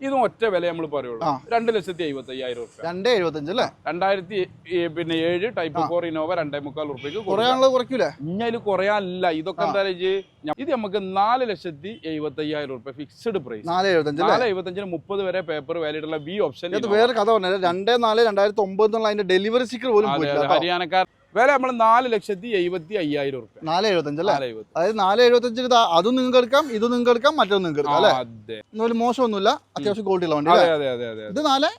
ഇതും ഒറ്റ വില നമ്മൾ പറയുള്ളൂ. രണ്ട് ലക്ഷത്തി എഴുപത്തി അയ്യായിരം റുപ്യ രണ്ടേ എഴുപത്തഞ്ച് അല്ലേ? രണ്ടായിരത്തി പിന്നെ ഏഴ് ടൈപ്പ് ഫോർ ഇനോവ രണ്ടേ മുക്കാൽ റുപ്യക്ക് കുറയാനുള്ളത് കുറയ്ക്കൂലേ? ഇഞ്ഞതിൽ കുറയാനില്ല. ഇതൊക്കെ എന്താ ഇത് നമുക്ക് നാല് ലക്ഷത്തി എഴുപത്തി അയ്യായിരം റുപ്യ ഫിക്സ്ഡ് പ്രൈസ് നാല് എഴുപത്തഞ്ച് നാല് എഴുപത്തഞ്ചിന് മുപ്പത് വരെ പേപ്പർ വാലിഡുള്ള ബി ഓപ്ഷൻ വേറെ കഥ പറഞ്ഞത് രണ്ടേ നാല് രണ്ടായിരത്തി ഒമ്പത് എന്നുള്ള അതിന്റെ ഡെലിവറി സ്റ്റിക്കർ പോലും. ഹരിയാനക്കാർ വില നമ്മൾ നാല് ലക്ഷത്തി എഴുപത്തി അയ്യായിരം റുപ്യ നാല് എഴുപത്തഞ്ച്. അല്ലേ അതായത് നാല് എഴുപത്തഞ്ചിന് അതും നിങ്ങൾക്ക് എടുക്കാം ഇതും നിങ്ങൾക്ക് എടുക്കാം മറ്റൊന്നും നിങ്ങൾക്ക് എടുക്കാം അല്ലേ? എന്നാലും മോശമൊന്നുമില്ല അത്യാവശ്യം ക്വാളിറ്റി ഉള്ള വണ്ടി അല്ലേ ഇത് നാല്?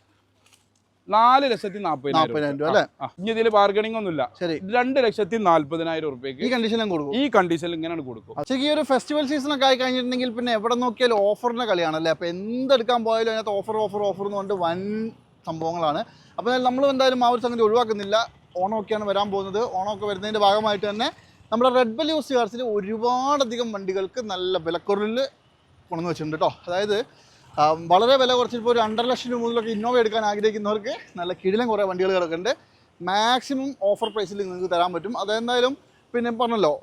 നാല് ലക്ഷത്തി നാപ്പതിനായിരം രൂപ അല്ലേ? ഇനി ഇതിൽ ബാർഗണിംഗ് ഒന്നുമില്ല. ശരി. രണ്ട് ലക്ഷത്തി നാല്പതിനായിരം ഈ കണ്ടീഷൻ കണ്ടീഷനിലും കൊടുക്കും? ഈ കണ്ടീഷനിൽ ഇങ്ങനെയാണ് കൊടുക്കും. ശരി ഈ ഒരു ഫെസ്റ്റിവൽ സീസൺ ഒക്കെ ആയി കഴിഞ്ഞിട്ടുണ്ടെങ്കിൽ പിന്നെ എവിടെ നോക്കിയാലും ഓഫറിന്റെ കളിയാണ് കളിയാണല്ലേ? അപ്പോൾ എന്തെടുക്കാൻ പോയാലും അതിനകത്ത് ഓഫർ ഓഫർ ഓഫർ എന്ന് കൊണ്ട് വൻ സംഭവങ്ങളാണ്. അപ്പോൾ നമ്മൾ എന്തായാലും ആ ഒരു സംഗതി ഒഴിവാക്കുന്നില്ല. ഓണമൊക്കെയാണ് വരാൻ പോകുന്നത്. ഓണമൊക്കെ വരുന്നതിന്റെ ഭാഗമായിട്ട് തന്നെ നമ്മുടെ റെഡ് ബെൽ യൂസ് കാർസിൽ ഒരുപാടധികം വണ്ടികൾക്ക് നല്ല വിലക്കുറവിൽ കൊണ്ടുവന്ന് വെച്ചിട്ടുണ്ട് കേട്ടോ അതായത് വളരെ വില കുറച്ചിപ്പോൾ ഒരു രണ്ടര ലക്ഷം രൂപ മുതലൊക്കെ ഇന്നോവ എടുക്കാൻ ആഗ്രഹിക്കുന്നവർക്ക് നല്ല കിടിലം കുറേ വണ്ടികൾ കിടക്കുന്നുണ്ട്. മാക്സിമം ഓഫർ പ്രൈസിൽ നിങ്ങൾക്ക് തരാൻ പറ്റും. അതെന്തായാലും പിന്നെ പറഞ്ഞല്ലോ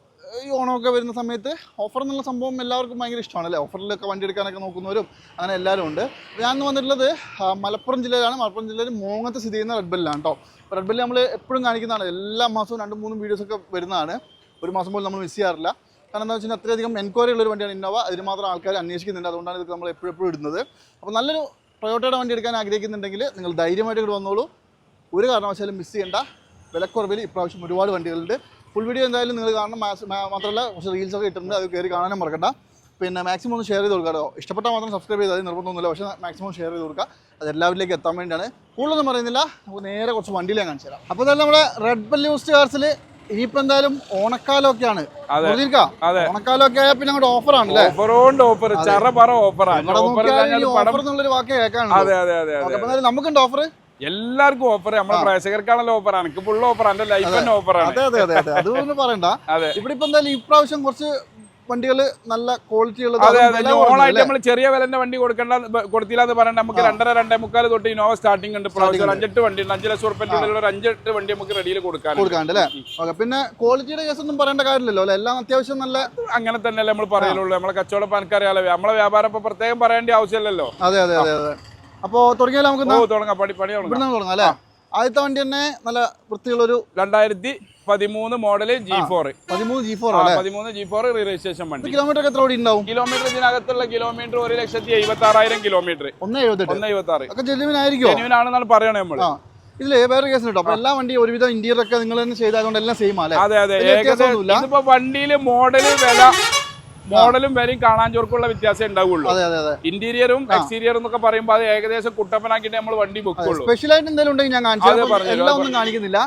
ഈ ഓണമൊക്കെ വരുന്ന സമയത്ത് ഓഫർ എന്നുള്ള സംഭവം എല്ലാവർക്കും ഭയങ്കര ഇഷ്ടമാണ് അല്ലേ? ഓഫറിലൊക്കെ വണ്ടി എടുക്കാനൊക്കെ നോക്കുന്നവരും അങ്ങനെ എല്ലാവരും ഉണ്ട്. ഞാൻ വന്നിട്ടുള്ളത് മലപ്പുറം ജില്ലയിലാണ്. മലപ്പുറം ജില്ലയിൽ മൂങ്ങത്ത് സ്ഥിതി ചെയ്യുന്ന റെഡ് ബെല്ലാണ് കേട്ടോ റെഡ് ബെല്ല് നമ്മൾ എപ്പോഴും കാണിക്കുന്നതാണ്. എല്ലാ മാസവും രണ്ടും മൂന്നും വീഡിയോസൊക്കെ വരുന്നതാണ്. ഒരു മാസം പോലും നമ്മൾ മിസ് ചെയ്യാറില്ല. കാരണം എന്താ വെച്ചാൽ അത്രയധികം എൻക്വയറി ഉള്ള ഒരു വണ്ടിയാണ് ഇന്നോവ അതിന് മാത്രം ആൾക്കാർ അന്വേഷിക്കുന്നുണ്ട്. അതുകൊണ്ടാണ് ഇതൊക്കെ നമ്മൾ എപ്പോഴും ഇടുന്നത്. അപ്പോൾ നല്ലൊരു ടൊയോട്ടയുടെ വണ്ടി എടുക്കാൻ ആഗ്രഹിക്കുന്നുണ്ടെങ്കിൽ നിങ്ങൾ ധൈര്യമായിട്ട് ഇവിടെ വന്നോളൂ. ഒരു കാരണവശാലും മിസ് ചെയ്യേണ്ട. വിലക്കുറവിൽ ഇപ്രാവശ്യം ഒരുപാട് വണ്ടികളുണ്ട്. ഫുൾ വീഡിയോ എന്തായാലും നിങ്ങൾ കാണണം. മാത്രമല്ല കുറച്ച് റീൽസൊക്കെ ഇട്ടിട്ടുണ്ട്. അത് കയറി കാണാനും മറക്കണ്ട. പിന്നെ മാക്സിമം ഒന്ന് ഷെയർ ചെയ്ത് കൊടുക്കുക കേട്ടോ ഇഷ്ടപ്പെട്ടാൽ മാത്രം സബ്സ്ക്രൈബ് ചെയ്താൽ മതി, നിർബന്ധമൊന്നുമില്ല. പക്ഷേ മാക്സിമം ഷെയർ ചെയ്ത് കൊടുക്കുക. അത് എല്ലാവരിലേക്ക് എത്താൻ വേണ്ടിയാണ്. കൂടുതലൊന്നും പറയുന്നില്ല. നമുക്ക് നേരെ കുറച്ച് വണ്ടിയിൽ ഞാൻ കാണിച്ചു തരാം. അപ്പോൾ തന്നെ നമ്മുടെ റെഡ് ബെൽ യൂസ്ഡ് കാർസിൽ ഇനിയിപ്പോൾ എന്തായാലും ഓണക്കാലമൊക്കെയാണ്. ഓണക്കാലമൊക്കെ ആയാൽ പിന്നെ അങ്ങോട്ട് ഓഫർ ആണല്ലേ ഓഫറോണ്ട് ഓഫർ ചറ പറ ഓഫറാണ് ഓഫർ എന്നുള്ളൊരു വാക്ക് എന്തായാലും നമുക്കുണ്ട് ഓഫർ എല്ലാവർക്കും ഓഫർ നമ്മുടെ പ്രേക്ഷകർക്കാണല്ലോ ഓഫർ എനിക്ക് ഫുൾ ഓഫർ എന്റെ ലൈഫ് തന്നെ ഓഫറാണ് അതെ അതെ അതെ അതെ. അതൊന്നും പറയണ്ട. ഇവിടെ ഇപ്പൊ എന്തായാലും ഇപ്രാവശ്യം കുറച്ച് വണ്ടികൾ നല്ല ക്വാളിറ്റി ഉള്ളത് നമ്മൾ ചെറിയ വിലന്റെ വണ്ടി കൊടുക്കണ്ട കൊടുത്തില്ല എന്ന് പറഞ്ഞാൽ നമുക്ക് രണ്ടര രണ്ടേ മുക്കാൽ തൊട്ട് ഇനോവ സ്റ്റാർട്ടിംഗ് ഉണ്ട്. പ്രാവശ്യം അഞ്ചെട്ട് വണ്ടി ഉണ്ട്. അഞ്ച് ലക്ഷം ഉള്ളിൽ ഒരു അഞ്ചെട്ട് വണ്ടി നമുക്ക് റെഡിയിൽ കൊടുക്കാൻ കൊടുക്കാണ്ട് അല്ലേ? ഓക്കെ. പിന്നെ ക്വാളിറ്റിയുടെ കേസ് ഒന്നും പറയേണ്ട കാര്യമില്ലല്ലോ അല്ലേ? എല്ലാം അത്യാവശ്യം നല്ല അങ്ങനെ തന്നെയല്ലേ നമ്മൾ പറയുള്ളൂ. നമ്മളെ കച്ചവടം പണിക്കറിയാലോ നമ്മളെ വ്യാപാരം ഇപ്പൊ പ്രത്യേകം പറയേണ്ട ആവശ്യമില്ലല്ലോ. അതെ അതെ അതെ അതെ. അപ്പോ തുടങ്ങിയാലോ നമുക്ക് തുടങ്ങാം. പണി പണി തുടങ്ങാം അല്ലേ? ആദ്യത്തെ വണ്ടി തന്നെ നല്ല വൃത്തിയുള്ളൊരു രണ്ടായിരത്തി പതിമൂന്ന് മോഡൽ ജി ഫോർ പതിമൂന്ന് ജി ഫോർ പതിമൂന്ന് ജി ഫോർ രജിസ്ട്രേഷൻ വണ്ടി. കിലോമീറ്റർ എത്ര ഓടി ഉണ്ടാവും? കിലോമീറ്റർ ഇതിനകത്തുള്ള കിലോമീറ്റർ ഒരു ലക്ഷത്തി എഴുപത്തി ആറായിരം കിലോമീറ്റർ. ഒന്ന് എഴുപത്തി ആറ് ഒക്കെ ജെന്യൂൻ ആണെന്നാണ് പറയണേ നമ്മൾ ഇതിൽ വേറെ കേസ് കേട്ടോ. അപ്പൊ എല്ലാ വണ്ടിയും ഒരുവിധം ഇന്റീരിയർ ഒക്കെ നിങ്ങൾ തന്നെ ചെയ്തായതുകൊണ്ട് എല്ലാം സെയിം അല്ലേ? അതെ അതെ. ഇതിപ്പോ വണ്ടിയിൽ മോഡൽ വില മോഡലും വരെയും കാണാൻ ചോർക്കുള്ള വ്യത്യാസം ഉണ്ടാവുള്ളൂ. ഇന്റീരിയറും എക്സ്റ്റീരിയറും എന്നൊക്കെ പറയുമ്പോൾ അത് ഏകദേശം കുട്ടപ്പനാക്കിട്ട് നമ്മൾ വണ്ടി വെക്കുള്ളൂ. സ്പെഷ്യൽ ആയിട്ട് എന്തെങ്കിലും ഉണ്ടെങ്കിൽ ഞാൻ എല്ലാം ഒന്നും കാണിക്കുന്നില്ല.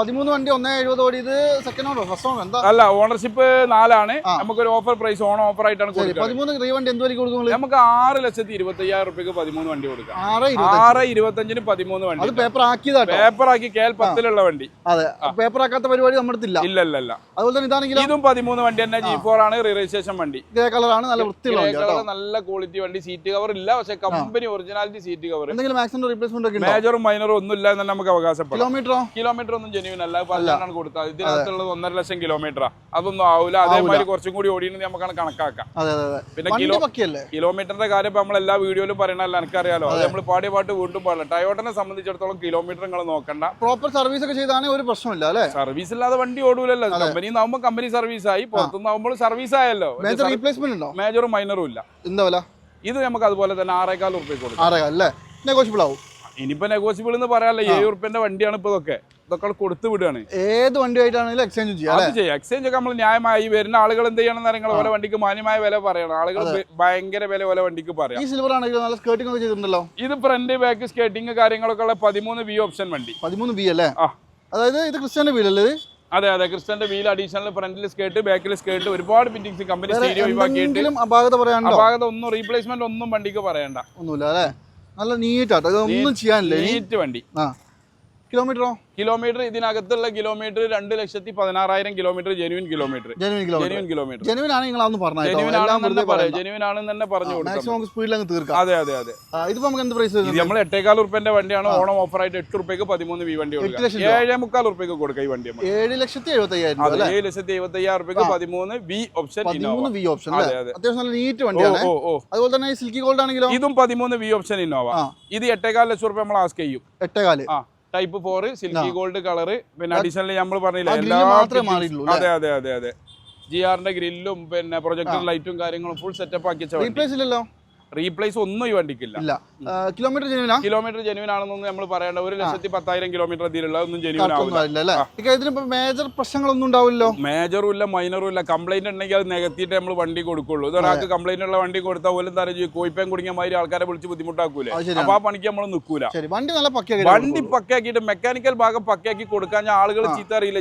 പതിമൂന്ന് വണ്ടി ഒന്നേ എഴുപത് ഓടി ഇത് സെക്കൻഡ് ഓണർ ഫസ്റ്റ് എന്താ? അല്ല ഓണർഷിപ്പ് നാലാണ്. നമുക്ക് നമുക്കൊരു ഓഫർ പ്രൈസ് ഓൺ ഓഫർ ആയിട്ടാണ് പതിമൂന്ന് റീവണ്ടി എന്ത് വരെ കൊടുക്കും നമുക്ക് ആറ് ലക്ഷത്തി ഇരുപത്തി അയ്യായിരം റുപ്യക്ക് പതിമൂന്ന് വണ്ടി കൊടുക്കാം. ആറ് ഇരുപത് ആറ് ഇരുപത്തഞ്ചിന് പതിമൂന്ന് വണ്ടി പേപ്പർ ആക്കിയതാ പേപ്പർ ആക്കി കേൽ പത്തിലുള്ള വണ്ടി. അതെ പേപ്പർ ആക്കാത്ത പരിപാടി നമ്മുടെ ഇല്ല ഇല്ല ഇല്ല അതുപോലെ തന്നെ ഇതാണെങ്കിൽ ഇതും പതിമൂന്ന് വണ്ടി തന്നെ ജി ഫോർ ആണ്. രജിസ്ട്രേഷൻ വണ്ടി. ഗ്രേ കളറാണ് നല്ല വൃത്തിയുള്ള വണ്ടി കേട്ടോ. കളർ നല്ല ക്വാളിറ്റി വണ്ടി സീറ്റ് കവർ ഇല്ല പക്ഷെ കമ്പനി ഒറിജിനാലിറ്റി സീറ്റ് കവർ എന്തെങ്കിലും ആക്സിഡന്റ് റീപ്ലേസ്മെന്റ് ഒക്കെ ഉണ്ടോ? മേജറും മൈനറും ഒന്നും ഇല്ല എന്ന് നമുക്ക് അവകാശപ്പെടാം കിലോമീറ്ററോ കിലോമീറ്റർ ഒന്നും ജെന്യൂൻ അല്ല. പതിനാണ് കൊടുത്തത്. ഇതിനകത്തുള്ളത് ഒന്നര ലക്ഷം കിലോമീറ്ററാ അതൊന്നും ആവില്ല അതേമാതിരി കുറച്ചും കൂടി ഓടിയെന്ന് നമുക്കാണ് കണക്കാക്കാം. പിന്നെ കിലോ കിലോമീറ്ററിന്റെ കാര്യം ഇപ്പൊ നമ്മൾ എല്ലാ വീഡിയോയിലും പറയണല്ലോ എനിക്കറിയാലോ. അത് നമ്മൾ പാടിയ പാട്ട് വീണ്ടും പാടില്ല ടയോട്ടനെ സംബന്ധിച്ചിടത്തോളം കിലോമീറ്റർ നിങ്ങൾ നോക്കണ്ട. പ്രോപ്പർ സർവീസ് ഒക്കെ ചെയ്താണെങ്കിൽ ഒരു പ്രശ്നമില്ല അല്ലെ? സർവീസ് ഇല്ലാതെ വണ്ടി ഓടൂലല്ലോ. കമ്പനി ആവുമ്പോൾ കമ്പനി സർവീസ് ആയി. പുറത്തുനിന്നാവുമ്പോൾ സർവീസ് ആയല്ലോ. മേജർ റീപ്ലേസ്മെന്റ് ഉണ്ടോ? മേജറും മൈനറും ഇല്ല. എന്താ വില? ഇത് നമുക്ക് അതുപോലെ തന്നെ ആറേകാൽ ഉറുപ്പ്യ കൊടുക്കും. അല്ലേ നെഗോഷ്യബിൾ ആവും. ഇനിയിപ്പോ നെഗോഷ്യബിൾ എന്ന് പറയാനല്ലോ ഏഴ് ഉറുപ്പ്യന്റെ വണ്ടിയാണ് ഇപ്പൊ ഇതൊക്കെ. ഇതൊക്കെ കൊടുത്തു വിടുകയാണ്. ഏത് വണ്ടി ആയിട്ടാണെങ്കിലും എക്സ്ചേഞ്ച് ചെയ്യാം അത് ചെയ്യാം. എക്സ്ചേഞ്ച് ഒക്കെ നമ്മൾ ന്യായമായി വരുന്ന ആളുകൾ എന്ത് ചെയ്യണം നിങ്ങൾ ഓരോ വണ്ടിക്ക് മാന്യമായ വില പറയണം. ആളുകൾ ഭയങ്കര വില ഓരോ വണ്ടിക്ക് പറയാം. ഈ സിൽവർ ആണെങ്കിലും നല്ല സ്കേർട്ടിംഗ് ഒക്കെ ചെയ്തിട്ടുണ്ടല്ലോ? ഇത് ഫ്രണ്ട് ബാക്ക് സ്കേട്ടിംഗ് കാര്യങ്ങളൊക്കെ ഉള്ള പതിമൂന്ന് ബി ഓപ്ഷൻ വണ്ടി. പതിമൂന്ന് ബി അല്ലേ? അതായത് ഇത് ക്രിസ്ത്യന്റെ വീടല്ലേ അതെ അതെ ക്രിസ്റ്റന്റെ വീൽ അഡീഷണൽ ഫ്രണ്ടിൽ സ്കേർട്ട് ബാക്കിൽ സ്കേർട്ട് ഒരുപാട് ഫിറ്റിംഗ്സ് കമ്പനി സ്റ്റീരിയോ ഒഴിവാക്കിയിട്ട് അപാകത ഒന്നും റീപ്ലേസ്മെന്റ് ഒന്നും വണ്ടിക്ക് പറയണ്ട. ഒന്നുമില്ല അല്ലേ? നല്ല നീറ്റ് ആട്ടോ. ഇതൊന്നും ചെയ്യാനില്ല? നീറ്റ് വണ്ടി. ആ. കിലോമീറ്ററോ? കിലോമീറ്റർ ഇതിനകത്തുള്ള കിലോമീറ്റർ രണ്ട് ലക്ഷത്തി പതിനാറായിരം kilometre genuine kilometre. Genuine kilometre. Genuine ആണ് നിങ്ങൾ അന്ന് പറഞ്ഞത് ജെനുവിൻ ആണെന്ന് പറയാം. ജെനുവിൻ ആണെന്ന് തന്നെ പറഞ്ഞു കൊടുക്കാം. സ്പീഡിൽ അങ്ങ് തീർക്കാം. അതെ അതെ അതെ. ഇതിപ്പോ നമുക്ക് എന്ത് പ്രൈസ് നമ്മൾ എട്ടേകാൽ ഉറുപ്പ്യന്റെ വണ്ടിയാണ്. ഓണം ഓഫർ ആയിട്ട് എട്ട് ഉറുപ്പ്യക്ക് പതിമൂന്ന് വി വണ്ടി കൊടുക്കുക. ഏഴേ മുക്കാൽ ഉറുപ്പ്യക്ക് കൊടുക്കുക ഈ വണ്ടി ഏഴ് ലക്ഷത്തി എഴുപത്തി അതെ ഏഴ് ലക്ഷത്തി എഴുപത്തി അയ്യായിരം ഉറുപ്പ്യക്ക് പതിമൂന്ന് വി ഓപ്ഷൻ പതിമൂന്ന് വി ഓപ്ഷൻ അതെ, അതെ. അത്യാവശ്യം നല്ല നീറ്റ് വണ്ടി വണ്ടിയാണ് അതുപോലെ തന്നെ സിൽക്കി ഗോൾഡ് ആണെങ്കിലും? ഇതും പതിമൂന്ന് വി ഓപ്ഷൻ ഇന്നോവ. ഇത് എട്ടേകാൽ ലക്ഷം റുപ്യ നമ്മൾ ആസ്ക് ചെയ്യും. എട്ടേകാൽ. ആ. Type four silky gold colour പിന്നെ അഡീഷണലി നമ്മൾ പറഞ്ഞില്ല എല്ലാ അതെ അതെ അതെ അതെ. ജി ആറിന്റെ ഗ്രില്ലും പിന്നെ പ്രൊജക്ടർ ലൈറ്റും കാര്യങ്ങളും ഫുൾ സെറ്റപ്പ് ആക്കി വണ്ടി റീപ്ലേസ് ഒന്നും ഈ വണ്ടിക്കില്ല ഇല്ല കിലോമീറ്റർ ജെനുവിൻ കിലോമീറ്റർ ജെനുവിൻ ആണെന്നൊന്നും നമ്മൾ പറയേണ്ട. ഒരു ലക്ഷത്തി പത്തായിരം കിലോമീറ്റർ അതിലുള്ള ഒന്നും ജെനുവിൻ ആവില്ല. മേജർ പ്രശ്നങ്ങളൊന്നും ഉണ്ടാവില്ലല്ലോ? മേജറും ഇല്ല മൈനറും ഇല്ല. കംപ്ലൈന്റ് ഉണ്ടെങ്കിൽ അത് നികത്തിയിട്ട് നമ്മൾ വണ്ടി കൊടുക്കുള്ളൂ. ഇതൊരാൾക്ക് കംപ്ലൈന്റ് ഉള്ള വണ്ടി കൊടുത്താൽ പോലും തരം ചെയ്യും കോയിപ്പേം കുടുങ്ങിയ മാതിരി ആൾക്കാരെ വിളിച്ച് ബുദ്ധിമുട്ടാക്കൂല? അപ്പൊ ആ പണിക്ക് നമ്മൾ നിൽക്കൂല വണ്ടി നല്ല പക്കയാക്കി വണ്ടി പക്കയാക്കിയിട്ട് മെക്കാനിക്കൽ ഭാഗം പക്കയാക്കി കൊടുക്കാൻ ആളുകൾ ചീത്ത അറിയില്ല.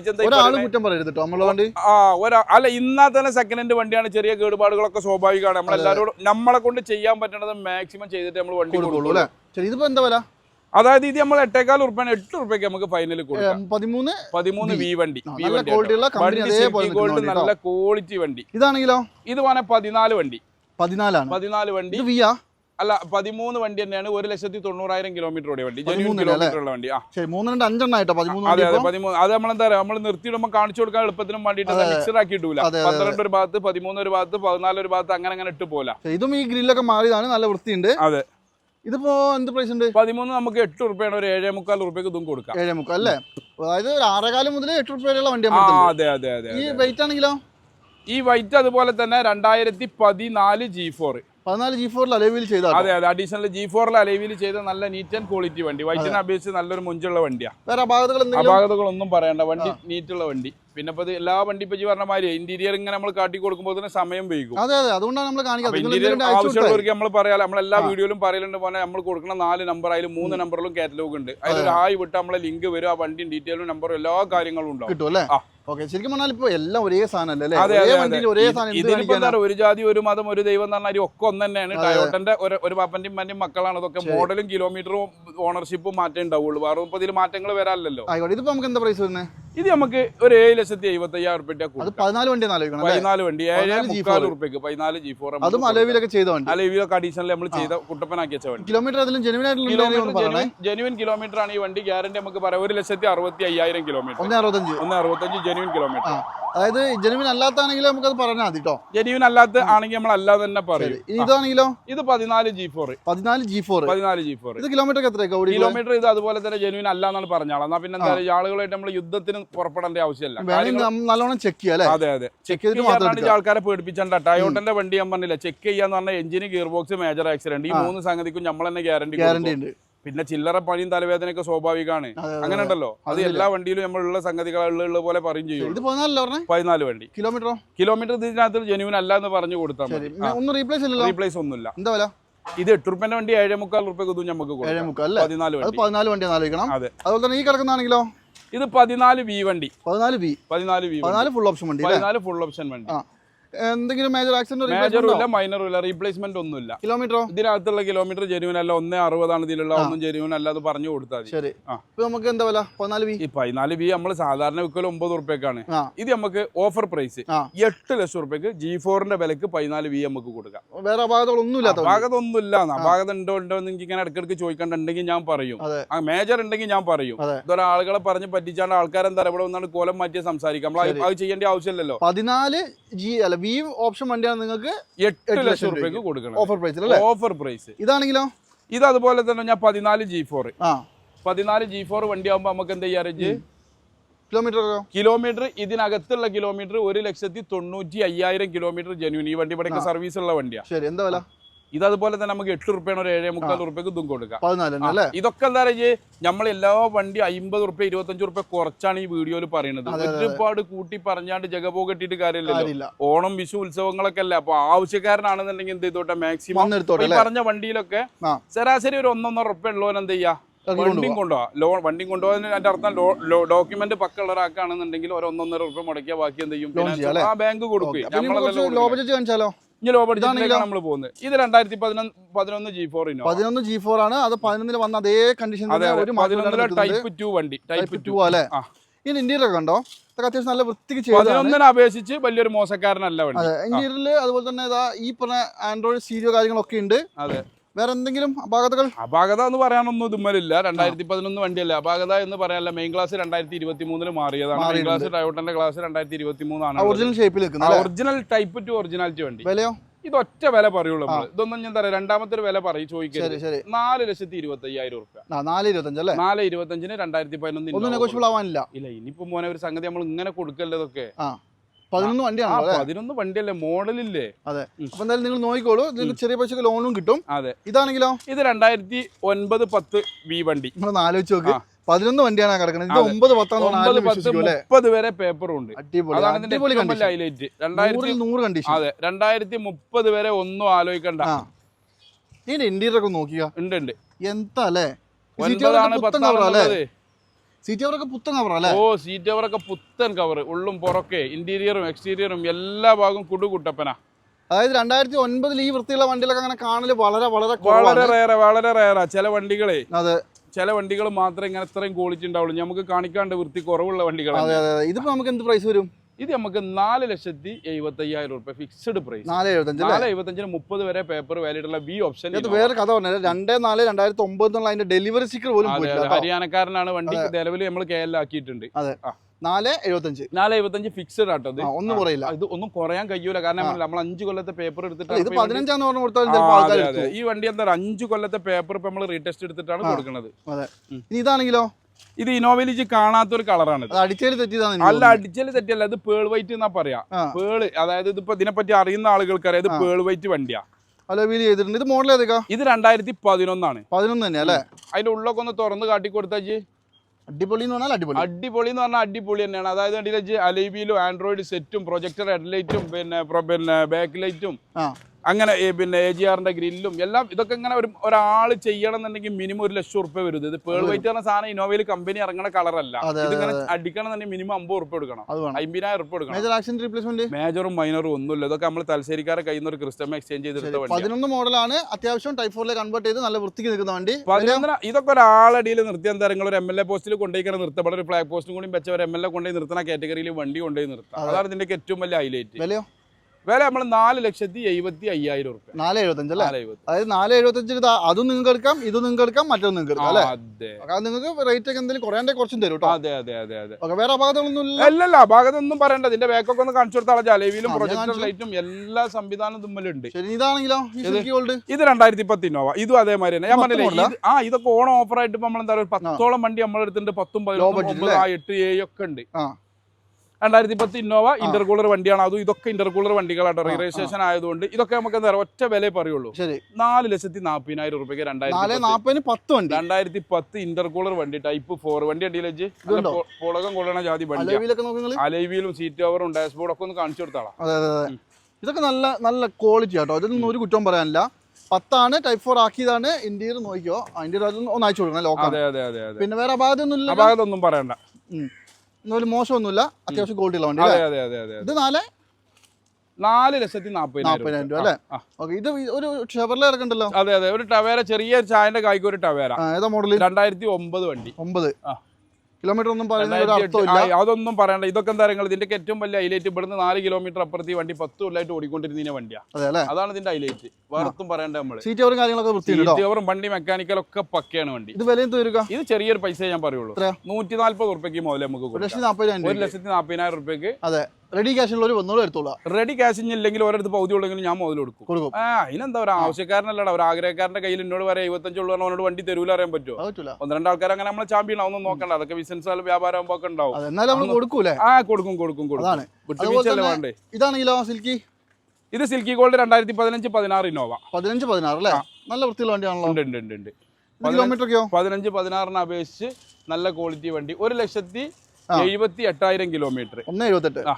ആ ഒരാ അല്ല ഇന്നാ തന്നെ സെക്കൻഡ് ഹാൻഡ് വണ്ടിയാണ് ചെറിയ കേടുപാടുകളൊക്കെ സ്വാഭാവികമാണ്. നമ്മളെല്ലാരോടും നമ്മളെ കൊണ്ട് ചെയ്യാൻ പറ്റുന്നത് മാക്സിമം ചെയ്തിട്ട് നമ്മൾ വണ്ടി കൊടുക്കുള്ളൂ അല്ലേ? ശരി ഇതിപ്പോ എന്താ വില? അതായത് ഇത് നമ്മൾ എട്ടേക്കാൽ ഉറുപ്പാണ് എട്ട് ഉറുപ്പ്യക്ക് നമുക്ക് ഫൈനൽ കൊടുക്കാം. പതിമൂന്ന് പതിമൂന്ന് വി. വണ്ടി. ഗോൾഡ് നല്ല ക്വാളിറ്റി വണ്ടി ഇതാണെങ്കിലോ? ഇത് വേണേ പതിനാല് വണ്ടി. പതിനാലാണ്. പതിനാല് വണ്ടി. വിയാ അല്ല പതിമൂന്ന് വണ്ടി തന്നെയാണ് ഒരു ലക്ഷത്തി തൊണ്ണൂറായിരം കിലോമീറ്റർ ഓടിയ വണ്ടി. കിലോമീറ്റർ ഉള്ള വണ്ടി. ആ. ശരി മൂന്ന് രണ്ട് അഞ്ചെണ്ണം പതിമൂന്ന് അതെ വണ്ടി അതെ ഇപ്പോ. പതിമൂന്ന്. അത് നമ്മളെന്താ പറയാ നമ്മൾ നിർത്തിയിടുമ്പോൾ കാണിച്ചു കൊടുക്കാൻ എളുപ്പത്തിനും വേണ്ടിയിട്ട് മിക്സഡ് ആക്കിയിട്ടില്ല പന്ത്രണ്ട് ഒരു ഭാഗത്ത് പതിമൂന്ന് ഒരു ഭാഗത്ത് പതിനാല് ഒരു ഭാഗത്ത് അങ്ങനെ അങ്ങനെ ഇട്ട് പോലെ ഇതും ഈ ഗ്രില്ലൊക്കെ മാറിയതാണ് നല്ല വൃത്തിയുണ്ട്. അതെ. ഇതിപ്പോ എന്ത് പ്രൈസ് ഉണ്ട്? പതിമൂന്ന് നമുക്ക് എട്ട് റുപ്യാണ് ഒരു ഏഴേ മുക്കാൽ റുപ്യക്ക് ഇതും കൊടുക്കാം. ഏഴേ മുക്കാൽ അല്ലേ? അതായത് ഒരു ആറേകാലം മുതൽ എട്ട് റുപ്യ വരെയുള്ള വണ്ടി അതെ അതെ അതെ ഈ വെയിറ്റ് ആണെങ്കിലോ? ഈ വൈറ്റ് അതുപോലെ തന്നെ രണ്ടായിരത്തി പതിനാല് ജി ഫോർ പതിനാല് ജി ഫോറിൽ അലവിൽ ചെയ്ത അതെ അതെ. അഡീഷണൽ ജി ഫോറിൽ അലവിൽ ചെയ്ത നല്ല നീറ്റ് ആൻഡ് ക്വാളിറ്റി വണ്ടി. വൈറ്റിനെ അപേക്ഷിച്ച് നല്ലൊരു മുഞ്ചുള്ള വണ്ടിയാണ് വേറെ അപാകതകൾ അപാകതകളൊന്നും പറയണ്ട. വണ്ടി നീറ്റുള്ള വണ്ടി. പിന്നെ ഇപ്പൊ എല്ലാ വണ്ടി ഇപ്പൊ പറഞ്ഞ മാതിരി ഇന്റീരിയർ ഇങ്ങനെ നമ്മൾ കാട്ടി കൊടുക്കുമ്പോൾ തന്നെ സമയം വൈകും. അതെ അതെ. അതുകൊണ്ടാണ് നമ്മൾ കാണിക്കുന്നത് ആവശ്യമുള്ളവർക്ക് നമ്മൾ പറയാം നമ്മൾ എല്ലാ വീഡിയോയിലും പറയലുണ്ട് പോലെ നമ്മൾ കൊടുക്കുന്ന നാല് നമ്പർ അതിൽ മൂന്ന് നമ്പറിലും കാറ്റലോഗ് ഉണ്ട്. അതിലൊരു ഹായ് വിട്ട് നമ്മളെ ലിങ്ക് വരും. ആ വണ്ടിയും ഡീറ്റെയിലും നമ്പറും എല്ലാ കാര്യങ്ങളും ഉണ്ടാവും. കിട്ടും അല്ലേ. ഓക്കെ ശരിക്കും പറഞ്ഞാൽ ഇപ്പൊ എല്ലാം ഒരേ സാധനമല്ലേ വണ്ടിയിൽ സാധനം ജാതി ഒരു മതം ഒരു ദൈവം എന്ന് പറഞ്ഞാൽ ഒക്കെ ഒന്ന് തന്നെയാണ്. ടയോട്ടന്റെ ഒരു പാപ്പന്റെയും ഉമ്മന്റെയും മക്കളാണ്. ഇതൊക്കെ മോഡലും കിലോമീറ്ററും ഓണർഷിപ്പും മാറ്റേ ഉണ്ടാവുള്ളൂ. വേറെ മുപ്പതിൽ മാറ്റങ്ങൾ വരാനല്ലോ ആയിക്കോട്ടെ ഇതിപ്പോ നമുക്ക് എന്താ പ്രൈസ് വരുന്നത്? ഇത് നമുക്ക് ഒരു ഏഴ് ലക്ഷത്തി എഴുപത്തി അയ്യായിരം റുപ്യ പതിനാല് വണ്ടി പതിനാല് വണ്ടി ഏഴ് പതിനാല് G4. മുക്കാൽ റുപ്യക്ക് പതിനാല് ജി ഫോർ അതും അലവിലൊക്കെ ചെയ്ത വണ്ടി. അഡീഷണൽ നമ്മൾ ചെയ്ത കുട്ടപ്പനാക്കി വെച്ച വണ്ടി. കിലോമീറ്റർ അതിലും ജെനുവിൻ ആയിട്ടുള്ള കിലോമീറ്റർ ജെനുവിൻ കിലോമീറ്റർ ആണ് ഈ വണ്ടി. ഗ്യാരണ്ടി നമുക്ക് പറയാം ഒരു ലക്ഷത്തി അറുപത്തി അയ്യായിരം കിലോമീറ്റർ. ഒന്ന് അറുപത്തഞ്ച്. ഒന്ന് അറുപത്തഞ്ച് ജെനുവിൻ കിലോമീറ്റർ അതായത് ജെനുവിൻ അല്ലാത്താണെങ്കിൽ നമുക്ക് അത് പറഞ്ഞാൽ മതി കേട്ടോ ജെനുവിൻ അല്ലാത്ത ആണെങ്കിൽ നമ്മൾ അല്ലാതെ തന്നെ പറയും. ഇതാണെങ്കിലോ? ഇത് പതിനാല് ജി ഫോർ പതിനാല് ജി ഫോർ പതിനാല് ജി ഫോർ ഇത് കിലോമീറ്റർ ഓടി കിലോമീറ്റർ ഇത് അതുപോലെ തന്നെ ജെനുവിൻ അല്ല എന്നാണ് പറഞ്ഞാൽ എന്നാ പിന്നെ എന്താ ആളുകളായിട്ട് നമ്മൾ യുദ്ധത്തിന് പുറപ്പെടേണ്ട ആവശ്യമില്ല. നല്ലോണം ചെക്ക് ചെയ്യാം അതെ അതെ. ചെക്ക് ചെയ്തിട്ട് മാത്രം ആൾക്കാരെ പേടിപ്പിച്ചണ്ട. ടയോട്ടന്റെ വണ്ടി ഞാൻ പറഞ്ഞില്ല ചെക്ക് ചെയ്യാന്ന് പറഞ്ഞാൽ engine gear box major accident ഈ മൂന്ന് സംഗതിക്കും നമ്മൾ തന്നെ ഗ്യാരണ്ടി ഗ്യാരണ്ടി ഉണ്ട്. പിന്നെ ചില്ലറ പണിയും തലവേദനയൊക്കെ സ്വാഭാവികമാണ്. അങ്ങനെ ഉണ്ടല്ലോ അത്. എല്ലാ വണ്ടിയിലും നമ്മളുള്ള ഉള്ള പോലെ പറയും ചെയ്യും. ഇത് പതിനാല് വണ്ടി. കിലോമീറ്ററോ? കിലോമീറ്റർ ഇതിനകത്ത് ജെനുവിൻ അല്ല എന്ന് പറഞ്ഞു കൊടുത്താൽ റീപ്ലേസ് റീപ്ലേസ് ഒന്നുമില്ല. എന്താ വില? ഇത് എട്ട് റുപ്യന്റെ വണ്ടി ഏഴേ മുക്കാൽ റുപ്യ കുതും നമുക്ക് പതിനാല് വണ്ടി. പതിനാല് വണ്ടിയാണ് ആലോചിക്കണം. അതെ. അതുപോലെ തന്നെ ഈ കിടക്കുന്നതാണെങ്കിലോ? ഇത് പതിനാല് ബി വണ്ടി. പതിനാല് ബി പതിനാല് ബി പതിനാല് ഫുൾ ഓപ്ഷൻ വണ്ടി പതിനാല് ഫുൾ ഓപ്ഷൻ വണ്ടി. എന്തെങ്കിലും മേജർ ആക്സിഡന്റ് മേജറും ഇല്ല മൈനറും ഇല്ല റീപ്ലേസ്മെന്റ് ഒന്നുമില്ല. കിലോമീറ്ററോ ഇതിനകത്തുള്ള കിലോമീറ്റർ ജെനുവിൻ അല്ല ഒന്നേ അറുപതാണ് ഇതിലുള്ള ഒന്നും ജെനുവിൻ അല്ല അത് പറഞ്ഞു കൊടുത്താൽ മതി. ശരി. ഇപ്പൊ നമുക്ക് എന്താ വില? പതിനാല് ബി ഈ പതിനാല് ബി നമ്മൾ സാധാരണ വിൽക്കൽ ഒമ്പത് ഉറുപ്പ്യക്കാണ്. ഇത് നമുക്ക് ഓഫർ പ്രൈസ്. എട്ട് ലക്ഷം ഉറുപ്പ്യക്ക് ജി ഫോറിന്റെ വിലക്ക് പതിനാല് വി നമുക്ക് കൊടുക്കാം. വേറെ അപാകതകളൊന്നുമില്ല അപാകതൊന്നുമില്ല. അപാകത ഉണ്ടോ ഉണ്ടോ എന്ന് എനിക്ക് ഇങ്ങനെ ഇടയ്ക്കിടയ്ക്ക് ചോദിക്കണ്ടുണ്ടെങ്കിൽ ഞാൻ പറയും. ആ മേജർ ഉണ്ടെങ്കിൽ ഞാൻ പറയും. ഇതൊരാളുകളെ ഇതൊരു ആളുകളെ പറഞ്ഞ് പറ്റിച്ചാണ്ട് ആൾക്കാരെന്താ ഇവിടെ വന്നാണ് കോലം മാറ്റി സംസാരിക്കാം. നമ്മൾ. അത് ചെയ്യേണ്ട ആവശ്യമില്ലല്ലോ. പതിനാല് ജി അല്ല വി ഓപ്ഷൻ വണ്ടിയാണ് നിങ്ങൾക്ക് എട്ട് ലക്ഷം ലക്ഷം രൂപയ്ക്ക്. കൊടുക്കണം. ഓഫർ പ്രൈസിൽ അല്ലേ? ഓഫർ പ്രൈസ് ഇതാണെങ്കിലോ? ഇത് അതുപോലെ തന്നെ ഞാൻ പതിനാല് ജി ഫോർ ആ. പതിനാല് ജി ഫോർ വണ്ടി ആകുമ്പോൾ നമുക്ക് എന്താ ചെയ്യാറ് കിലോമീറ്റർ കിലോമീറ്റർ ഇതിനകത്തുള്ള കിലോമീറ്റർ ഒരു ലക്ഷത്തി തൊണ്ണൂറ്റി അയ്യായിരം കിലോമീറ്റർ ജനുവിൻ ഈ വണ്ടി ഇവിടെ സർവീസ് ഉള്ള വണ്ടിയാണ് ശരി എന്താ വില? ഇത് അതുപോലെ തന്നെ നമുക്ക് എട്ട് റുപ്യാണ് ഒരു ഏഴേ മുക്കാൽ റുപ്യക്ക് ഇതും കൊടുക്കാം. ഇതൊക്കെ എന്താ പറയുക നമ്മൾ എല്ലാ വണ്ടി അമ്പത് റുപ്യ ഇരുപത്തഞ്ച് റുപ്യ കുറച്ചാണ് ഈ വീഡിയോയിൽ പറയുന്നത്. ഒരുപാട് കൂട്ടി പറഞ്ഞാണ്ട് ജഗപോ കെട്ടിട്ട് കാര്യമില്ലല്ലോ. കാര്യമില്ല. ഓണം വിഷു ഉത്സവങ്ങളൊക്കെ അല്ലേ? അപ്പൊ ആവശ്യക്കാരനാണെന്നുണ്ടെങ്കിൽ എന്ത് ചെയ്തോട്ടെ മാക്സിമം പറഞ്ഞ വണ്ടിയിലൊക്കെ ശരാശരി ഒരു ഒന്നൊന്നര റുപ്യ ഉള്ളവൻ എന്ത് ചെയ്യാ? വണ്ടിയും കൊണ്ടുപോവാ. ലോൺ വണ്ടിയും കൊണ്ടുപോകാൻ അതിന്റെ അർത്ഥം ഡോക്യുമെന്റ് പക്ക ഒരാൾക്കാണെന്നുണ്ടെങ്കിൽ ഒരു ഒന്നൊന്നര റുപ്യ മുടക്കിയ ബാക്കി എന്ത് ചെയ്യും? ആ ബാങ്ക് കൊടുക്കും. ഇനി ലോ ഇനി ബഡ്ജറ്റിലേക്കാണ് നമ്മൾ പോകുന്നത്. ഇത് രണ്ടായിരത്തി പതിനൊന്ന് പതിനൊന്ന് ജി ഫോർ ഇന്നോ പതിനൊന്ന് ജി ഫോർ ആണ്. അത് പതിനൊന്നിൽ വന്ന അതേ കണ്ടീഷൻ പതിനൊന്നിലെ ടൈപ്പ് ടു വണ്ടി. ടൈപ്പ് ടു അല്ലേ? ഇതിന് കണ്ടോ? ഉണ്ടോ ഇതൊക്കെ അത്യാവശ്യം നല്ല വൃത്തിക്ക് അപേക്ഷിച്ച് വലിയൊരു മോശക്കാരനല്ല ഇന്റീരിയറിൽ അതുപോലെ തന്നെ ഈ പറഞ്ഞ ആൻഡ്രോയിഡ് സീരിയോ കാര്യങ്ങളൊക്കെ ഉണ്ട്. അതെ. വേറെ എന്തെങ്കിലും അപാകതകൾ? അപാകത എന്ന് പറയാനൊന്നും ഇതുമ്മലില്ല. രണ്ടായിരത്തി പതിനൊന്ന് വണ്ടിയല്ല. അപാകത എന്ന് പറയാനല്ല. മെയിൻ ക്ലാസ് രണ്ടായിരത്തി ഇരുപത്തി മൂന്നിൽ മാറിയതാണ് മെയിൻ ക്ലാസ് ടയോട്ടന്റെ ക്ലാസ് രണ്ടായിരത്തി ഇരുപത്തി മൂന്നാണ് ഒറിജിനൽ ഷേപ്പിൽ? ഒറിജിനൽ ടൈപ്പ് ടു ഒറിജിനാലിറ്റി വണ്ടി. വിലയോ? ഇത് ഒറ്റ വില പറയുള്ളൂ നമ്മൾ. ഇതൊന്നും ഞാൻ തരാം. രണ്ടാമത്തെ ഒരു വില പറയും ചോദിക്കരുത്. നാല് ലക്ഷത്തി ഇരുപത്തി അയ്യായിരം റുപ്യ നാല് ഇരുപത്തഞ്ച് അല്ലേ? നാല് ഇരുപത്തഞ്ചിന് രണ്ടായിരത്തി പതിനൊന്ന് നെഗോഷ്യബിൾ ആവാനില്ല. ഇല്ല ഇനിയിപ്പോ മോനെ ഒരു സംഗതി നമ്മൾ ഇങ്ങനെ കൊടുക്കല്ലേ ഇതൊക്കെ? പതിനൊന്ന് വണ്ടിയാണ് പതിനൊന്ന് വണ്ടിയല്ലേ മോഡലില്ലേ. അതെ. അപ്പൊ എന്തായാലും നിങ്ങൾ നോക്കിക്കോളൂ. നിങ്ങൾക്ക് ചെറിയ പൈസക്ക് ലോണും കിട്ടും. അതെ. ഇതാണെങ്കിലോ? ഇത് രണ്ടായിരത്തി ഒൻപത് പത്ത് വി വണ്ടി. നമ്മൾ ആലോചിച്ച് നോക്ക്. പതിനൊന്ന് വണ്ടിയാണ് കിടക്കുന്നത്. ഇത്. ഒമ്പത് പത്താന്ന് മുപ്പത് വരെ പേപ്പറും ഉണ്ട്. അടിപൊളി. ഹൈലൈറ്റ് രണ്ടായിരത്തി നൂറ് കണ്ടീഷൻ അതെ രണ്ടായിരത്തി മുപ്പത് വരെ ഒന്നും ആലോചിക്കണ്ട. ഇതിന്റെ ഇന്റീരിയർ ഒക്കെ നോക്കിയാ ഉണ്ട് ഉണ്ട്. എന്താ അല്ലേ? ഒൻപതാണ് സീറ്റ് കവറൊക്കെ പുത്തൻ കവർ അല്ലേ? ഓ സീറ്റ് കവറൊക്കെ പുത്തൻ കവർ ഉള്ളും പുറക്കെ ഇന്റീരിയറും എക്സ്റ്റീരിയറും എല്ലാ ഭാഗവും കുടുകുട്ടപ്പന. അതായത് രണ്ടായിരത്തി ഒൻപതിൽ ഈ വൃത്തിയുള്ള വണ്ടികളൊക്കെ അങ്ങനെ കാണൽ വളരെ വളരെ വളരെ റേറെ വളരെ റേറാ ചില വണ്ടികളെ അതെ. ചില വണ്ടികൾ മാത്രമേ ഇങ്ങനെ ഇത്രയും ക്വാളിറ്റി ഉണ്ടാവുള്ളൂ. നമുക്ക് കാണിക്കാണ്ട് വൃത്തി കുറവുള്ള വണ്ടികളാണ്. അതെ അതെ അതെ. ഇതിപ്പോ നമുക്ക് എന്ത് പ്രൈസ് വരും? ഇത് നമുക്ക് നാല് ലക്ഷത്തി എഴുപത്തി അയ്യായിരം റുപ്യ ഫിക്സ്ഡ് പ്രൈസ് നാല് എഴുപത്തഞ്ചിന് മുപ്പത് വരെ പേപ്പർ വാലിഡുള്ള ബി ഓപ്ഷൻ വേറെ കഥ പറഞ്ഞത് രണ്ടേ നാല് രണ്ടായിരത്തി ഒമ്പത് എന്നുള്ള അതിന്റെ ഡെലിവറി സ്റ്റിക്കർ പോലും ഹരിയാനക്കാരനാണ് വണ്ടി നിലവിൽ നമ്മൾ കെ എൽ ആക്കിയിട്ടുണ്ട്. നാല് എഴുപത്തഞ്ച്. നാല് എഴുപത്തഞ്ച് ഫിക്സ്ഡ് ആട്ടോ ഒന്നും കുറയില്ല. ഇത് ഒന്നും കുറയാൻ കഴിയൂല. കാരണം നമ്മൾ അഞ്ച് കൊല്ലത്തെ പേപ്പർ എടുത്തിട്ട് ഇത് പതിനഞ്ചാന്ന് പറഞ്ഞു കൊടുത്താൽ ഈ വണ്ടി എന്താ അഞ്ച് കൊല്ലത്തെ പേപ്പർ ഇപ്പൊ നമ്മൾ റീടെസ്റ്റ് എടുത്തിട്ടാണ് കൊടുക്കുന്നത്. അതെ. ഇതാണെങ്കിലോ? ഇത് ഇനോവയിൽ കാണാത്ത ഒരു കളറാണ് അല്ല. അടിച്ചൽ തെറ്റല്ല ഇത് പേൾ വൈറ്റ് എന്നാ പറയാ. പേൾ അതായത് ഇതിപ്പോ ഇതിനെപ്പറ്റി അറിയുന്ന ആളുകൾക്ക് അറിയാം ഇത് പേൾ വൈറ്റ് വണ്ടിയാ. അല്ല വീൽ ചെയ്തിട്ടുണ്ട് ഇത് മോഡൽ ഏതൊക്കെ ഇത് രണ്ടായിരത്തി പതിനൊന്നാണ്. പതിനൊന്ന് തന്നെ അല്ലേ? അതിന്റെ ഉള്ളൊക്കെ ഒന്ന് തുറന്ന് കാട്ടി കൊടുത്താച്ച് അടിപൊളി എന്ന് പറഞ്ഞാൽ അടിപൊളി. അടിപൊളി എന്ന് പറഞ്ഞാൽ അടിപൊളി തന്നെയാണ്. അതായത് കണ്ടില്ലേ അലൈവിയിലും ആൻഡ്രോയിഡ് സെറ്റും പ്രൊജക്ടർ ഹെഡ്ലൈറ്റും പിന്നെ പിന്നെ ബാക്ക് ലൈറ്റും അങ്ങനെ പിന്നെ എ ജി ആറിന്റെ ഗ്രില്ലും എല്ലാം ഇതൊക്കെ ഇങ്ങനെ ഒരു ഒരാൾ ചെയ്യണം എന്നുണ്ടെങ്കിൽ മിനിമം ഒരു ലക്ഷം ഉറുപ്പ്യ വരും. ഇത് പേൾ വൈറ്റ് പറഞ്ഞ സാധനം ഇന്നോവയിൽ കമ്പനി ഇറങ്ങുന്ന കളറല്ല അല്ല. ഇതിങ്ങനെ അടിക്കണം എന്നുണ്ടെങ്കിൽ മിനിമം അമ്പത് ഉറുപ്പ്യ കൊടുക്കണം. അമ്പതിനായിരം ഉറുപ്പ്യ കൊടുക്കണം. റീപ്ലേസ്മെന്റ് മേജറും മൈനറും ഒന്നുമില്ല. ഇതൊക്കെ നമ്മൾ തലശ്ശേരിക്കാരെ കയ്യിൽ നിന്ന് ഒരു ക്രിസ്റ്റം എക്സ്ചേഞ്ച് ചെയ്തെടുത്ത വണ്ടി പതിനൊന്ന് മോഡലാണ്. അത്യാവശ്യം ടൈപ്പ് ഫോറിലേക്ക് കൺവേർട്ട് ചെയ്ത് നല്ല വൃത്തിക്ക് നിൽക്കുന്ന വണ്ടി. പതിനൊന്നര ഇതൊക്കെ ഒരാളടിയിൽ നിർത്തിയ എന്താ നിങ്ങൾ ഒരു എം എൽ എ പോസ്റ്റിൽ കൊണ്ടുപോയി നിർത്തപ്പെട ഒരു ഫ്ലാഗ് പോസ്റ്റും കൂടി വെച്ചവർ എം എൽ എ കൊണ്ടുപോയി നിർത്തുന്ന കാറ്റഗറിയിൽ വണ്ടി കൊണ്ടുപോയി നിർത്താം. അതാണ് ഇതിന്റെ ഏറ്റവും വലിയ ഹൈലൈറ്റ് വിലയോ? വില നമ്മൾ നാല് ലക്ഷത്തി എഴുപത്തി അയ്യായിരം റുപ്യ നാല് എഴുപത്തഞ്ച് അല്ലേ? അതായത് നാല് എഴുപത്തഞ്ചിന് അതും നിങ്ങൾക്ക് എടുക്കാം ഇതും നിങ്ങൾക്ക് എടുക്കാം മറ്റൊന്നും നിങ്ങൾക്ക് എടുക്കാം അല്ലേ? നിങ്ങൾക്ക് റേറ്റ് ഒക്കെ എന്തെങ്കിലും കുറേ കുറച്ചും തരും കേട്ടോ അതെ അതെ അതെ അതെ. ഓക്കെ വേറെ അപകടങ്ങളൊന്നും ഇല്ല? അല്ലല്ല ഭാഗത്തൊന്നും പറയണ്ട. ഇതിന്റെ ബാക്കൊക്കെ ഒന്ന് കാണിച്ചു കൊടുത്താൽ ജലവിയിലും പ്രൊജക്ടർ ലൈറ്റും എല്ലാ സംവിധാനം തുമ്മലുണ്ട്. ശരി ഇതാണെങ്കിലോ? ഗോൾഡ് ഇത് രണ്ടായിരത്തി പത്ത് ഇന്നോവ ഇതും അതേമാതിരി തന്നെ. ഞാൻ പറഞ്ഞില്ല ആ? ഇതൊക്കെ ഓണം ഓഫർ ആയിട്ട് നമ്മൾ എന്താ പറയുക പത്തോളം വണ്ടി നമ്മളെടുത്തിട്ടുണ്ട് പത്തും പതിനൊന്നും budget ഒമ്പത് ആ എട്ട് ഏഴ് ഒക്കെ ഉണ്ട്. രണ്ടായിരത്തി പത്ത് ഇന്നോവ ഇന്റർകൂളർ വണ്ടിയാണ്. അതും ഇതൊക്കെ ഇന്റർകൂളർ വണ്ടികളാണ് റീ രജിസ്ട്രേഷൻ ആയതുകൊണ്ട് ഇതൊക്കെ നമുക്ക് എന്താ പറയുക ഒറ്റ വിലയെ പറയുള്ളൂ. ശരി. നാല് ലക്ഷത്തി നാൽപ്പതിനായിരം റുപ്യക്ക് രണ്ടായിരത്തി രണ്ടായിരത്തി പത്ത് ഇന്റർകൂളർ വണ്ടി ടൈപ്പ് ഫോർ വണ്ടി അടിയിലേക്ക്? പുളകം കൊള്ളണ ജാതി വണ്ടി അലൈവിയിലും സീറ്റ് കവറും ഡാഷ്ബോർഡ് ഒക്കെ ഒന്ന് കാണിച്ചു കൊടുത്താളാ. ഇതൊക്കെ നല്ല നല്ല ക്വാളിറ്റി ആട്ടോ. ഇതൊന്നും ഒരു കുറ്റം പറയാനില്ല. പത്താണ് ടൈപ്പ് ഫോർ ആക്കിയതാണ്. ഇന്ത്യയിൽ നോക്കിയോ ഇന്ത്യയിൽ ഒന്ന് അയച്ചു കൊടുക്കണം ലോക്കൽ പിന്നെ വേറെ അപാകതൊന്നും ഇല്ല അപാകതൊന്നും പറയണ്ട. ഒരു മോശമൊന്നുമില്ല. അത്യാവശ്യം ഗോൾഡ് ഉള്ള വണ്ടി അതെ അല്ലേ അതെ അതെ അതെ. ഇത് നാല്? നാല് ലക്ഷത്തി നാൽപ്പതിനായിരം രൂപ അല്ലേ? ആ, ഓക്കെ ഇത് ഒരു ഷെവർലെ ഇറക്കണ്ടല്ലോ? അതെ അതെ ഒരു ടവേര ചെറിയ ചായന്റെ കായ്ക്ക് ഒരു ടവേര. ഏതാ മോഡൽ രണ്ടായിരത്തി ഒമ്പത് വണ്ടി. ഒമ്പത്. ആ. കിലോമീറ്റർ ഒന്നും പറയുന്ന ഒരു രണ്ടായിരത്തി എട്ട് അർത്ഥമില്ല ആ, അതൊന്നും പറയണ്ട. ഇതൊക്കെ എന്താ പറയുക ഇതിന്റെ ഏറ്റവും വലിയ ഹൈലൈറ്റ് ഇവിടുന്ന് നാല് കിലോമീറ്റർ അപ്പുറത്ത് വണ്ടി പത്ത് കൊല്ലമായിട്ട് ഓടിക്കൊണ്ടിരുന്ന വണ്ടിയാ. അതെ അല്ലേ? അതാണ് ഇതിന്റെ ഹൈലൈറ്റ് വേറൊന്നും പറയണ്ട നമ്മൾ. സീറ്റ് കവറും കാര്യങ്ങളൊക്കെ സീറ്റ് വണ്ടി മെക്കാനിക്കൽ ഒക്കെ പക്കയാണ് വണ്ടി. ഇത് വിലയും തീരുക. ഇത് ചെറിയൊരു പൈസ ഞാൻ പറയുള്ളൂ? നൂറ്റി നാല്പത് റുപ്യക്ക് മുതലേ നമുക്ക് ഒരു ലക്ഷത്തി നാൽപ്പതിനായിരം ഉറുപ്പ്യക്ക് അതെ. റെഡി ക്യാഷ് വന്നോളൂ എടുത്തോളാം. റെഡി ക്യാഷ് ഇല്ലെങ്കിൽ ഒരിടത്ത് പൗതി ഉള്ളെങ്കിൽ ഞാൻ മുതൽ കൊടുക്കും. കൊടുക്കും. ആ അതിനെന്താ ഒരു ആവശ്യക്കാരനല്ലട. ഒരു ആഗ്രഹക്കാരന്റെ കയ്യിൽ എന്നോട് പറയാം ഇരുപത്തഞ്ചുള്ള അവനോട് വണ്ടി തരൂല അറിയാൻ പറ്റുമോ ഒന്ന് രണ്ട് ആൾക്കാർ അങ്ങനെ നമ്മളെ ചാമ്പ്യൻ ഒന്നും നോക്കണ്ട. അതൊക്കെ ബിസിനസ് വ്യാപാരം ഒക്കെ ഉണ്ടാവും. കൊടുക്കൂലേ ആ കൊടുക്കും കൊടുക്കും ഇതാണെങ്കിലോ സിൽക്കി. ഇത് സിൽക്കി ഗോൾഡ് രണ്ടായിരത്തി പതിനഞ്ച് പതിനാറ് ഇന്നോവ. പതിനഞ്ച് പതിനാറ് അല്ലേ? നല്ല വൃത്തിയുള്ള വണ്ടിയാണല്ലോ. ഉണ്ട് പതിനഞ്ച് പതിനാറിന് അപേക്ഷിച്ച് നല്ല ക്വാളിറ്റി വണ്ടി. ഒരു ലക്ഷത്തി. എഴുപത്തി എട്ടായിരം കിലോമീറ്റർ ഒന്ന് എഴുപത്തെട്ട്. ആ.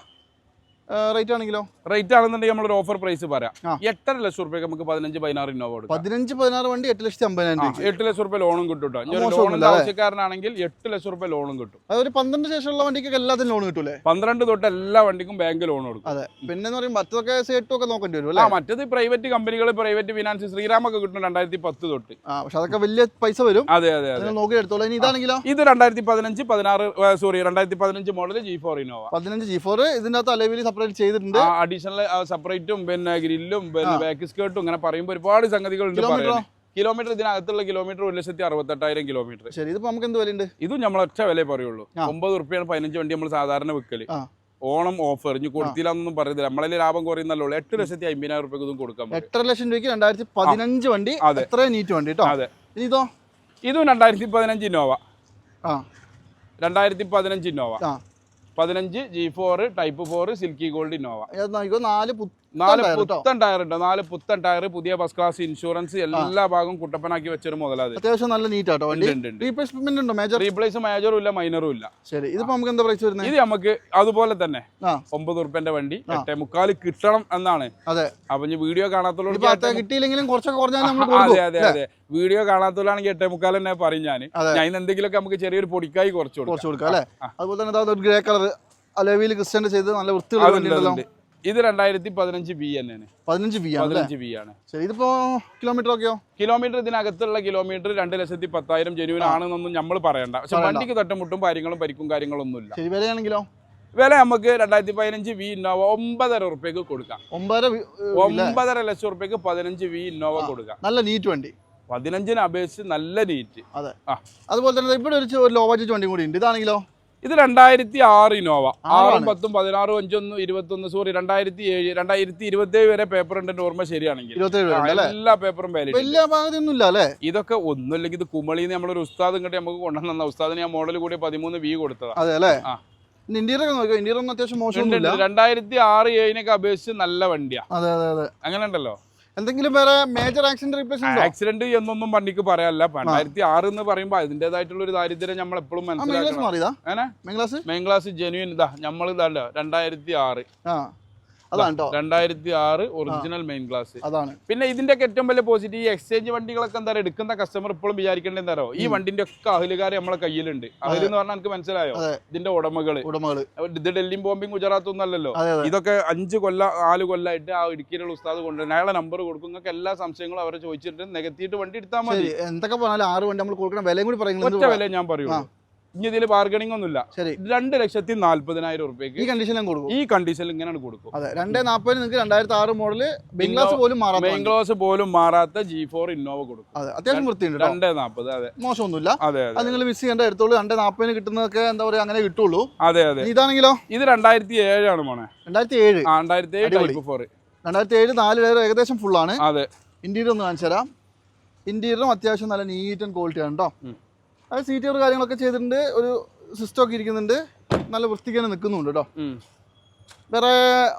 റേറ്റ് ആണെങ്കിലോ? റേറ്റ് ആണെന്നുണ്ടെങ്കിൽ നമ്മളൊരു ഓഫർ പ്രൈസ് പറയാം. എട്ടര ലക്ഷം റുപ്യ നമുക്ക് പതിനഞ്ച് പതിനാറ് ഇന്നോവ കൊടുക്കാം. പതിനഞ്ച് പതിനാറ് വണ്ടി എട്ട് ലക്ഷത്തി അമ്പതിനായിരം എട്ട് ലക്ഷം റുപ്യ ലോണും കിട്ടും ലോണിന്റെ? ആവശ്യക്കാരനാണെങ്കിൽ എട്ട് ലക്ഷം റുപ്യ ലോണും കിട്ടും. അതൊരു പന്ത്രണ്ട് ശേഷമുള്ള വണ്ടിക്കൊക്കെ എല്ലാത്തിനും ലോൺ കിട്ടൂലേ? പന്ത്രണ്ട് തൊട്ട് എല്ലാ വണ്ടിക്കും ബാങ്ക് ലോൺ കൊടുക്കും. അതെ. പിന്നെ പറയുമ്പോൾ മറ്റൊക്കെ സേട്ടും ഒക്കെ നോക്കേണ്ടി വരും ആ അല്ലേ? മറ്റേത് പ്രൈവറ്റ് കമ്പനികൾ പ്രൈവറ്റ് ഫിനാൻസ് ശ്രീരാമൊക്കെ കിട്ടും രണ്ടായിരത്തി പത്ത് തൊട്ട് പക്ഷെ അതൊക്കെ വലിയ പൈസ വരും. അതെ അതെ അതെ. നോക്കി എടുത്തോളൂ. ഇനി ഇതാണെങ്കിലോ? ഇത് രണ്ടായിരത്തി പതിനഞ്ച് പതിനാറ് സോറി രണ്ടായിരത്തി പതിനഞ്ച് മോഡൽ ജി ഫോർ ഇനോവ പതിനഞ്ച് ജി ഫോർ ഇതിന്റെ അകത്ത് അലവിൽ സെപ്പറേറ്റ് ചെയ്തിട്ടുണ്ട്. അഡീഷണൽ സെപ്പറേറ്റും പിന്നെ ഗ്രില്ലും പിന്നെ ബാക്ക് സ്കേർട്ടും ഇങ്ങനെ പറയുമ്പോൾ ഒരുപാട് സംഗതികൾ ഉണ്ട് കിലോമീറ്റർ ഇതിനകത്തുള്ള കിലോമീറ്റർ ഒരു ലക്ഷത്തി അറുപത്തെട്ടായിരം കിലോമീറ്റർ ശരി ഇതിപ്പോ നമുക്ക് എന്ത് വിലയുണ്ട്? ഇതും നമ്മൾ ഒറ്റ വില പറയുള്ളൂ. ഒമ്പത് റുപ്യാണ് പതിനഞ്ച് വണ്ടി നമ്മൾ സാധാരണ വിൽക്കൽ ഓണം ഓഫർ ഇനി കൊടുത്തില്ലാന്നൊന്നും പറയുന്നില്ല നമ്മളതിൽ ലാഭം കുറയുന്നല്ലോ എട്ട് ലക്ഷത്തി അമ്പതിനായിരം റുപ്യക്ക് ഇതും കൊടുക്കാം എട്ടര ലക്ഷം രൂപയ്ക്ക് രണ്ടായിരത്തി പതിനഞ്ച് വണ്ടി. എത്ര നീറ്റ് വണ്ടി കേട്ടോ അതെ. ഇതോ? ഇതും രണ്ടായിരത്തി പതിനഞ്ച് ഇന്നോവ. ആ. രണ്ടായിരത്തി പതിനഞ്ച് ഇന്നോവ. പതിനഞ്ച് G four type four silky gold Innova നാല് നാല് പുത്തൻ ടയർ ഉണ്ട് നാല് പുത്തൻ ടയർ പുതിയ ഫസ്റ്റ് ക്ലാസ് ഇൻഷുറൻസ് എല്ലാ ഭാഗവും കുട്ടപ്പനാക്കി വെച്ചൊരു മുതലാത് അത്യാവശ്യം നല്ല നീറ്റ് ആട്ടോ ഉണ്ട്, ഉണ്ട്. റീപ്ലേസ്മെന്റ് ഉണ്ടോ? മേജർ റീപ്ലേസ് മേജറും ഇല്ല മൈനറും ഇല്ല. ശരി. ഇതിപ്പോ നമുക്ക് എന്താ പ്രൈസ് വരുന്നത് ഇത് നമുക്ക് അതുപോലെ തന്നെ ഒമ്പത് ഉറുപ്പ്യന്റെ വണ്ടി എട്ടേ മുക്കാൽ കിട്ടണം എന്നാണ്. അതെ. അപ്പൊ വീഡിയോ കാണാത്തുള്ളൂ കിട്ടിയില്ലെങ്കിലും കുറച്ചൊക്കെ കുറഞ്ഞാൽ നമ്മൾ അതെ അതെ അതെ. വീഡിയോ കാണാത്തുള്ളാണെങ്കിൽ എട്ടേ മുക്കാൽ തന്നെ പറയും ഞാൻ ഞാൻ എന്തെങ്കിലുമൊക്കെ നമുക്ക് ചെറിയൊരു പൊടിക്കായി കുറച്ച് കൊടുക്കാം. അതുപോലെ തന്നെ ഗ്രേ കളർ അലവിൽ ക്രിസ്റ്റന്റ് ചെയ്ത് നല്ല വൃത്തിയുള്ള ഇത് രണ്ടായിരത്തി പതിനഞ്ച് ബി ആണ്. പതിനഞ്ച് അല്ലേ? പതിനഞ്ച് ബി ആണ്. ശരി ഇതിപ്പോ കിലോമീറ്റർ ഒക്കെയോ? കിലോമീറ്റർ ഇതിനകത്തുള്ള കിലോമീറ്റർ രണ്ട് ലക്ഷത്തി പത്തായിരം ജനുവിൻ ആണെന്നൊന്നും നമ്മൾ പറയണ്ട. പക്ഷെ. വണ്ടിക്ക് തട്ടുമുട്ടും കാര്യങ്ങളും പരിക്കും കാര്യങ്ങളും കാര്യങ്ങളൊന്നുമില്ല. ശരി വിലയാണെങ്കിലോ? വില നമുക്ക് രണ്ടായിരത്തി പതിനഞ്ച് വി ഇന്നോവ ഒമ്പതര ഉറുപ്പ്യക്ക് കൊടുക്കാം. ഒമ്പതര വി- ഇല്ല. ഒമ്പതര ലക്ഷം ഉറുപ്പ്യക്ക് പതിനഞ്ച് വി ഇന്നോവ കൊടുക്കാം. നല്ല നീറ്റ് വണ്ടി. പതിനഞ്ചിന് അപേക്ഷിച്ച് നല്ല നീറ്റ് അതെ. അതുപോലെ തന്നെ ഇവിടെ ഒരു ലോ ബഡ്ജറ്റ് വണ്ടി കൂടി ഉണ്ട്. ഇതാണെങ്കിലോ? ഇത് രണ്ടായിരത്തി ആറ് ഇന്നോവ. ആറും പത്തും പതിനാറും അഞ്ചൊന്നും ഇരുപത്തൊന്ന് സോറി രണ്ടായിരത്തി ഏഴ് രണ്ടായിരത്തി ഇരുപത്തി ഏഴ് വരെ പേപ്പർ ഉണ്ട് ഓർമ്മ ശരിയാണെങ്കിൽ. ഇരുപത്തേഴ് എല്ലാ പേപ്പറും വാലിഡ് വലിയ ഇതൊക്കെ ഒന്നുമില്ലെങ്കിൽ ഇത് കുമളിന്ന് നമ്മളൊരു ഉസ്താദ് ഇങ്ങോട്ട് നമുക്ക് കൊണ്ടുവന്ന ഉസ്താദിന് ഞാൻ മോഡൽ കൂടി പതിമൂന്ന് വി കൊടുത്തതാ. അതെ അല്ലേ? ആ. ഇന്ത്യയുടെ ഒക്കെ നോക്കിയോ ഇന്ത്യയുടെ ഒന്നും അത്യാവശ്യം മോശമൊന്നുമില്ല. രണ്ടായിരത്തി ആറ് ഏഴിനൊക്കെ അപേക്ഷിച്ച് നല്ല വണ്ടിയാ. അതെ അതെ അതെ. അങ്ങനെ ഉണ്ടല്ലോ? എന്തെങ്കിലും വേറെ മേജർ ആക്സിഡന്റ് റീപ്ലേസ്മെന്റ് ആക്സിഡന്റ് എന്നൊന്നും വണ്ടിക്ക് പറയാനല്ല. രണ്ടായിരത്തി ആറ് എന്ന് പറയുമ്പോൾ അതിന്റേതായിട്ടുള്ള ഒരു ദാരിദ്ര്യം നമ്മൾ എപ്പോഴും മനസ്സിലാക്കണം. മെയിൻ ക്ലാസ് ജെനുവിൻ ഇതാ. നമ്മൾ ഇതല്ല രണ്ടായിരത്തി ആറ്. അതാണ് രണ്ടായിരത്തി ആറ് ഒറിജിനൽ മെയിൻ ക്ലാസ് അതാണ്. പിന്നെ ഇതിന്റെ ഒക്കെ ഏറ്റവും വലിയ പോസിറ്റീവ് ഈ എക്സ്ചേഞ്ച് വണ്ടികളൊക്കെ എന്താ എടുക്കുന്ന കസ്റ്റമർ ഇപ്പോഴും വിചാരിക്കേണ്ടത് എന്താ ഈ വണ്ടിന്റെ ഒക്കെ അഹലുകാർ നമ്മളെ കയ്യിലുണ്ട്. അഹൽ എന്ന് പറഞ്ഞാൽ എനിക്ക് മനസ്സിലായോ? ഇതിന്റെ ഉടമകൾ. ഉടമകൾ. ഇത് ഡൽഹിയും ബോംബെയും ഗുജറാത്തും ഒന്നും അല്ലല്ലോ. അതെ അതെ. ഇതൊക്കെ അഞ്ച് കൊല്ല നാല് കൊല്ലമായിട്ട് ആ ഇടുക്കിയിലുള്ള ഉസ്താദ് കൊണ്ടുവരും അയാളെ നമ്പർ കൊടുക്കും. നിങ്ങൾക്ക് എല്ലാ സംശയങ്ങളും അവരെ ചോദിച്ചിട്ട് നികത്തിയിട്ട് വണ്ടി എടുത്താൽ മതി. എന്തൊക്കെ പറഞ്ഞാലും ആറ് വണ്ടി നമ്മൾ കൊടുക്കണം. വിലയും കൂടി ഒറ്റ പറയുന്നത് വില ഞാൻ പറയുള്ളൂ ഇനി ഇതിൽ ബാർഗണിംഗ് ഒന്നുമില്ല. ശരി. രണ്ട് ലക്ഷത്തി നാല്പതിനായിരം റുപ്യക്ക് ഈ കണ്ടീഷനിലും കൊടുക്കും. ഈ കണ്ടീഷനിൽ ഇങ്ങനെയാണ് കൊടുക്കും. അതെ രണ്ടേ നാൽപ്പതിന് നിങ്ങൾക്ക് രണ്ടായിരത്തി ആറ് മോഡൽ മെയിൻ പോലും മാറാത്ത വണ്ടി. ക്ലോസ് പോലും മാറാത്ത ജി ഫോർ ഇന്നോവ കൊടുക്കും. അതെ അത്യാവശ്യം വൃത്തിയുണ്ട് രണ്ടേ നാൽപ്പത് അതെ. മോശമൊന്നുമില്ല. അതെ അത് അതെ നിങ്ങൾ മിസ് ചെയ്യേണ്ട എടുത്തോളൂ. രണ്ടേ നാൽപ്പതിന് കിട്ടുന്നതൊക്കെ എന്താ പറയുക അങ്ങനെ കിട്ടുള്ളൂ. അതെ അതെ. ഇതാണെങ്കിലോ? ഇത് രണ്ടായിരത്തി ഏഴാണ് മോനെ. രണ്ടായിരത്തി ഏഴ് ആ രണ്ടായിരത്തി ഏഴ്. ടൈപ്പ് ഫോർ രണ്ടായിരത്തി ഏഴ് നാല് ടയർ ഏകദേശം ഫുള്ളാണ് അതെ. ഇന്റീരിയർ ഒന്ന് കാണിച്ചു തരാം ഇന്റീരിയറും അത്യാവശ്യം നല്ല നീറ്റ് ആൻഡ് ക്വാളിറ്റി ആണ് കേട്ടോ. അത് സീറ്റുകൾ കാര്യങ്ങളൊക്കെ ചെയ്തിട്ടുണ്ട്. ഒരു സിസ്റ്റം ഒക്കെ ഇരിക്കുന്നുണ്ട്. നല്ല വൃത്തിക്ക് തന്നെ നിൽക്കുന്നുണ്ട് കേട്ടോ. വേറെ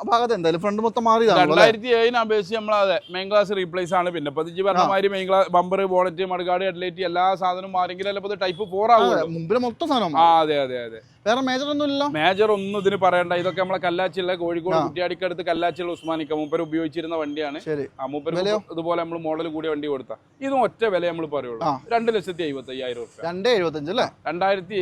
ഭാഗത്ത് എന്തായാലും ഫ്രണ്ട് മൊത്തം മാറിയതാണ് രണ്ടായിരത്തി ഏഴിന് അപേക്ഷിച്ച് നമ്മൾ അതെ മെയിൻ ക്ലാസ് റീപ്ലേസ് ആണ്. പിന്നെ ഇപ്പൊ പറഞ്ഞമാതിരി പറഞ്ഞ മാതിരി മെയിൻ ക്ലാസ് ബമ്പർ ബോണറ്റ് മടുകാട് ഹെഡ്ലൈറ്റ് എല്ലാ സാധനവും മാറിയെങ്കിലും അല്ല ടൈപ്പ് ഫോർ ആവും മുമ്പിൽ മൊത്തം സാധനം ആ അതെ അതെ അതെ. വേറെ മേജർ ഒന്നും ഇല്ല മേജർ ഒന്നും ഇതിന് പറയണ്ട. ഇതൊക്കെ നമ്മളെ കല്ലാച്ചിയുള്ള കോഴിക്കോട്. കുറ്റിയാടിക്കടുത്ത് കല്ലാച്ചിയുള്ള ഉസ്മാനിക്ക മൂപ്പര് ഉപയോഗിച്ചിരുന്ന വണ്ടിയാണ്? ഇതുപോലെ നമ്മൾ മോഡൽ കൂടിയ വണ്ടി കൊടുത്ത. ഇതും ഒറ്റ വില നമ്മൾ പറയുള്ളൂ. രണ്ട് ലക്ഷത്തി എഴുപത്തി അയ്യായിരം റുപ്യ രണ്ടേ എഴുപത്തഞ്ച് അല്ലേ? രണ്ടായിരത്തി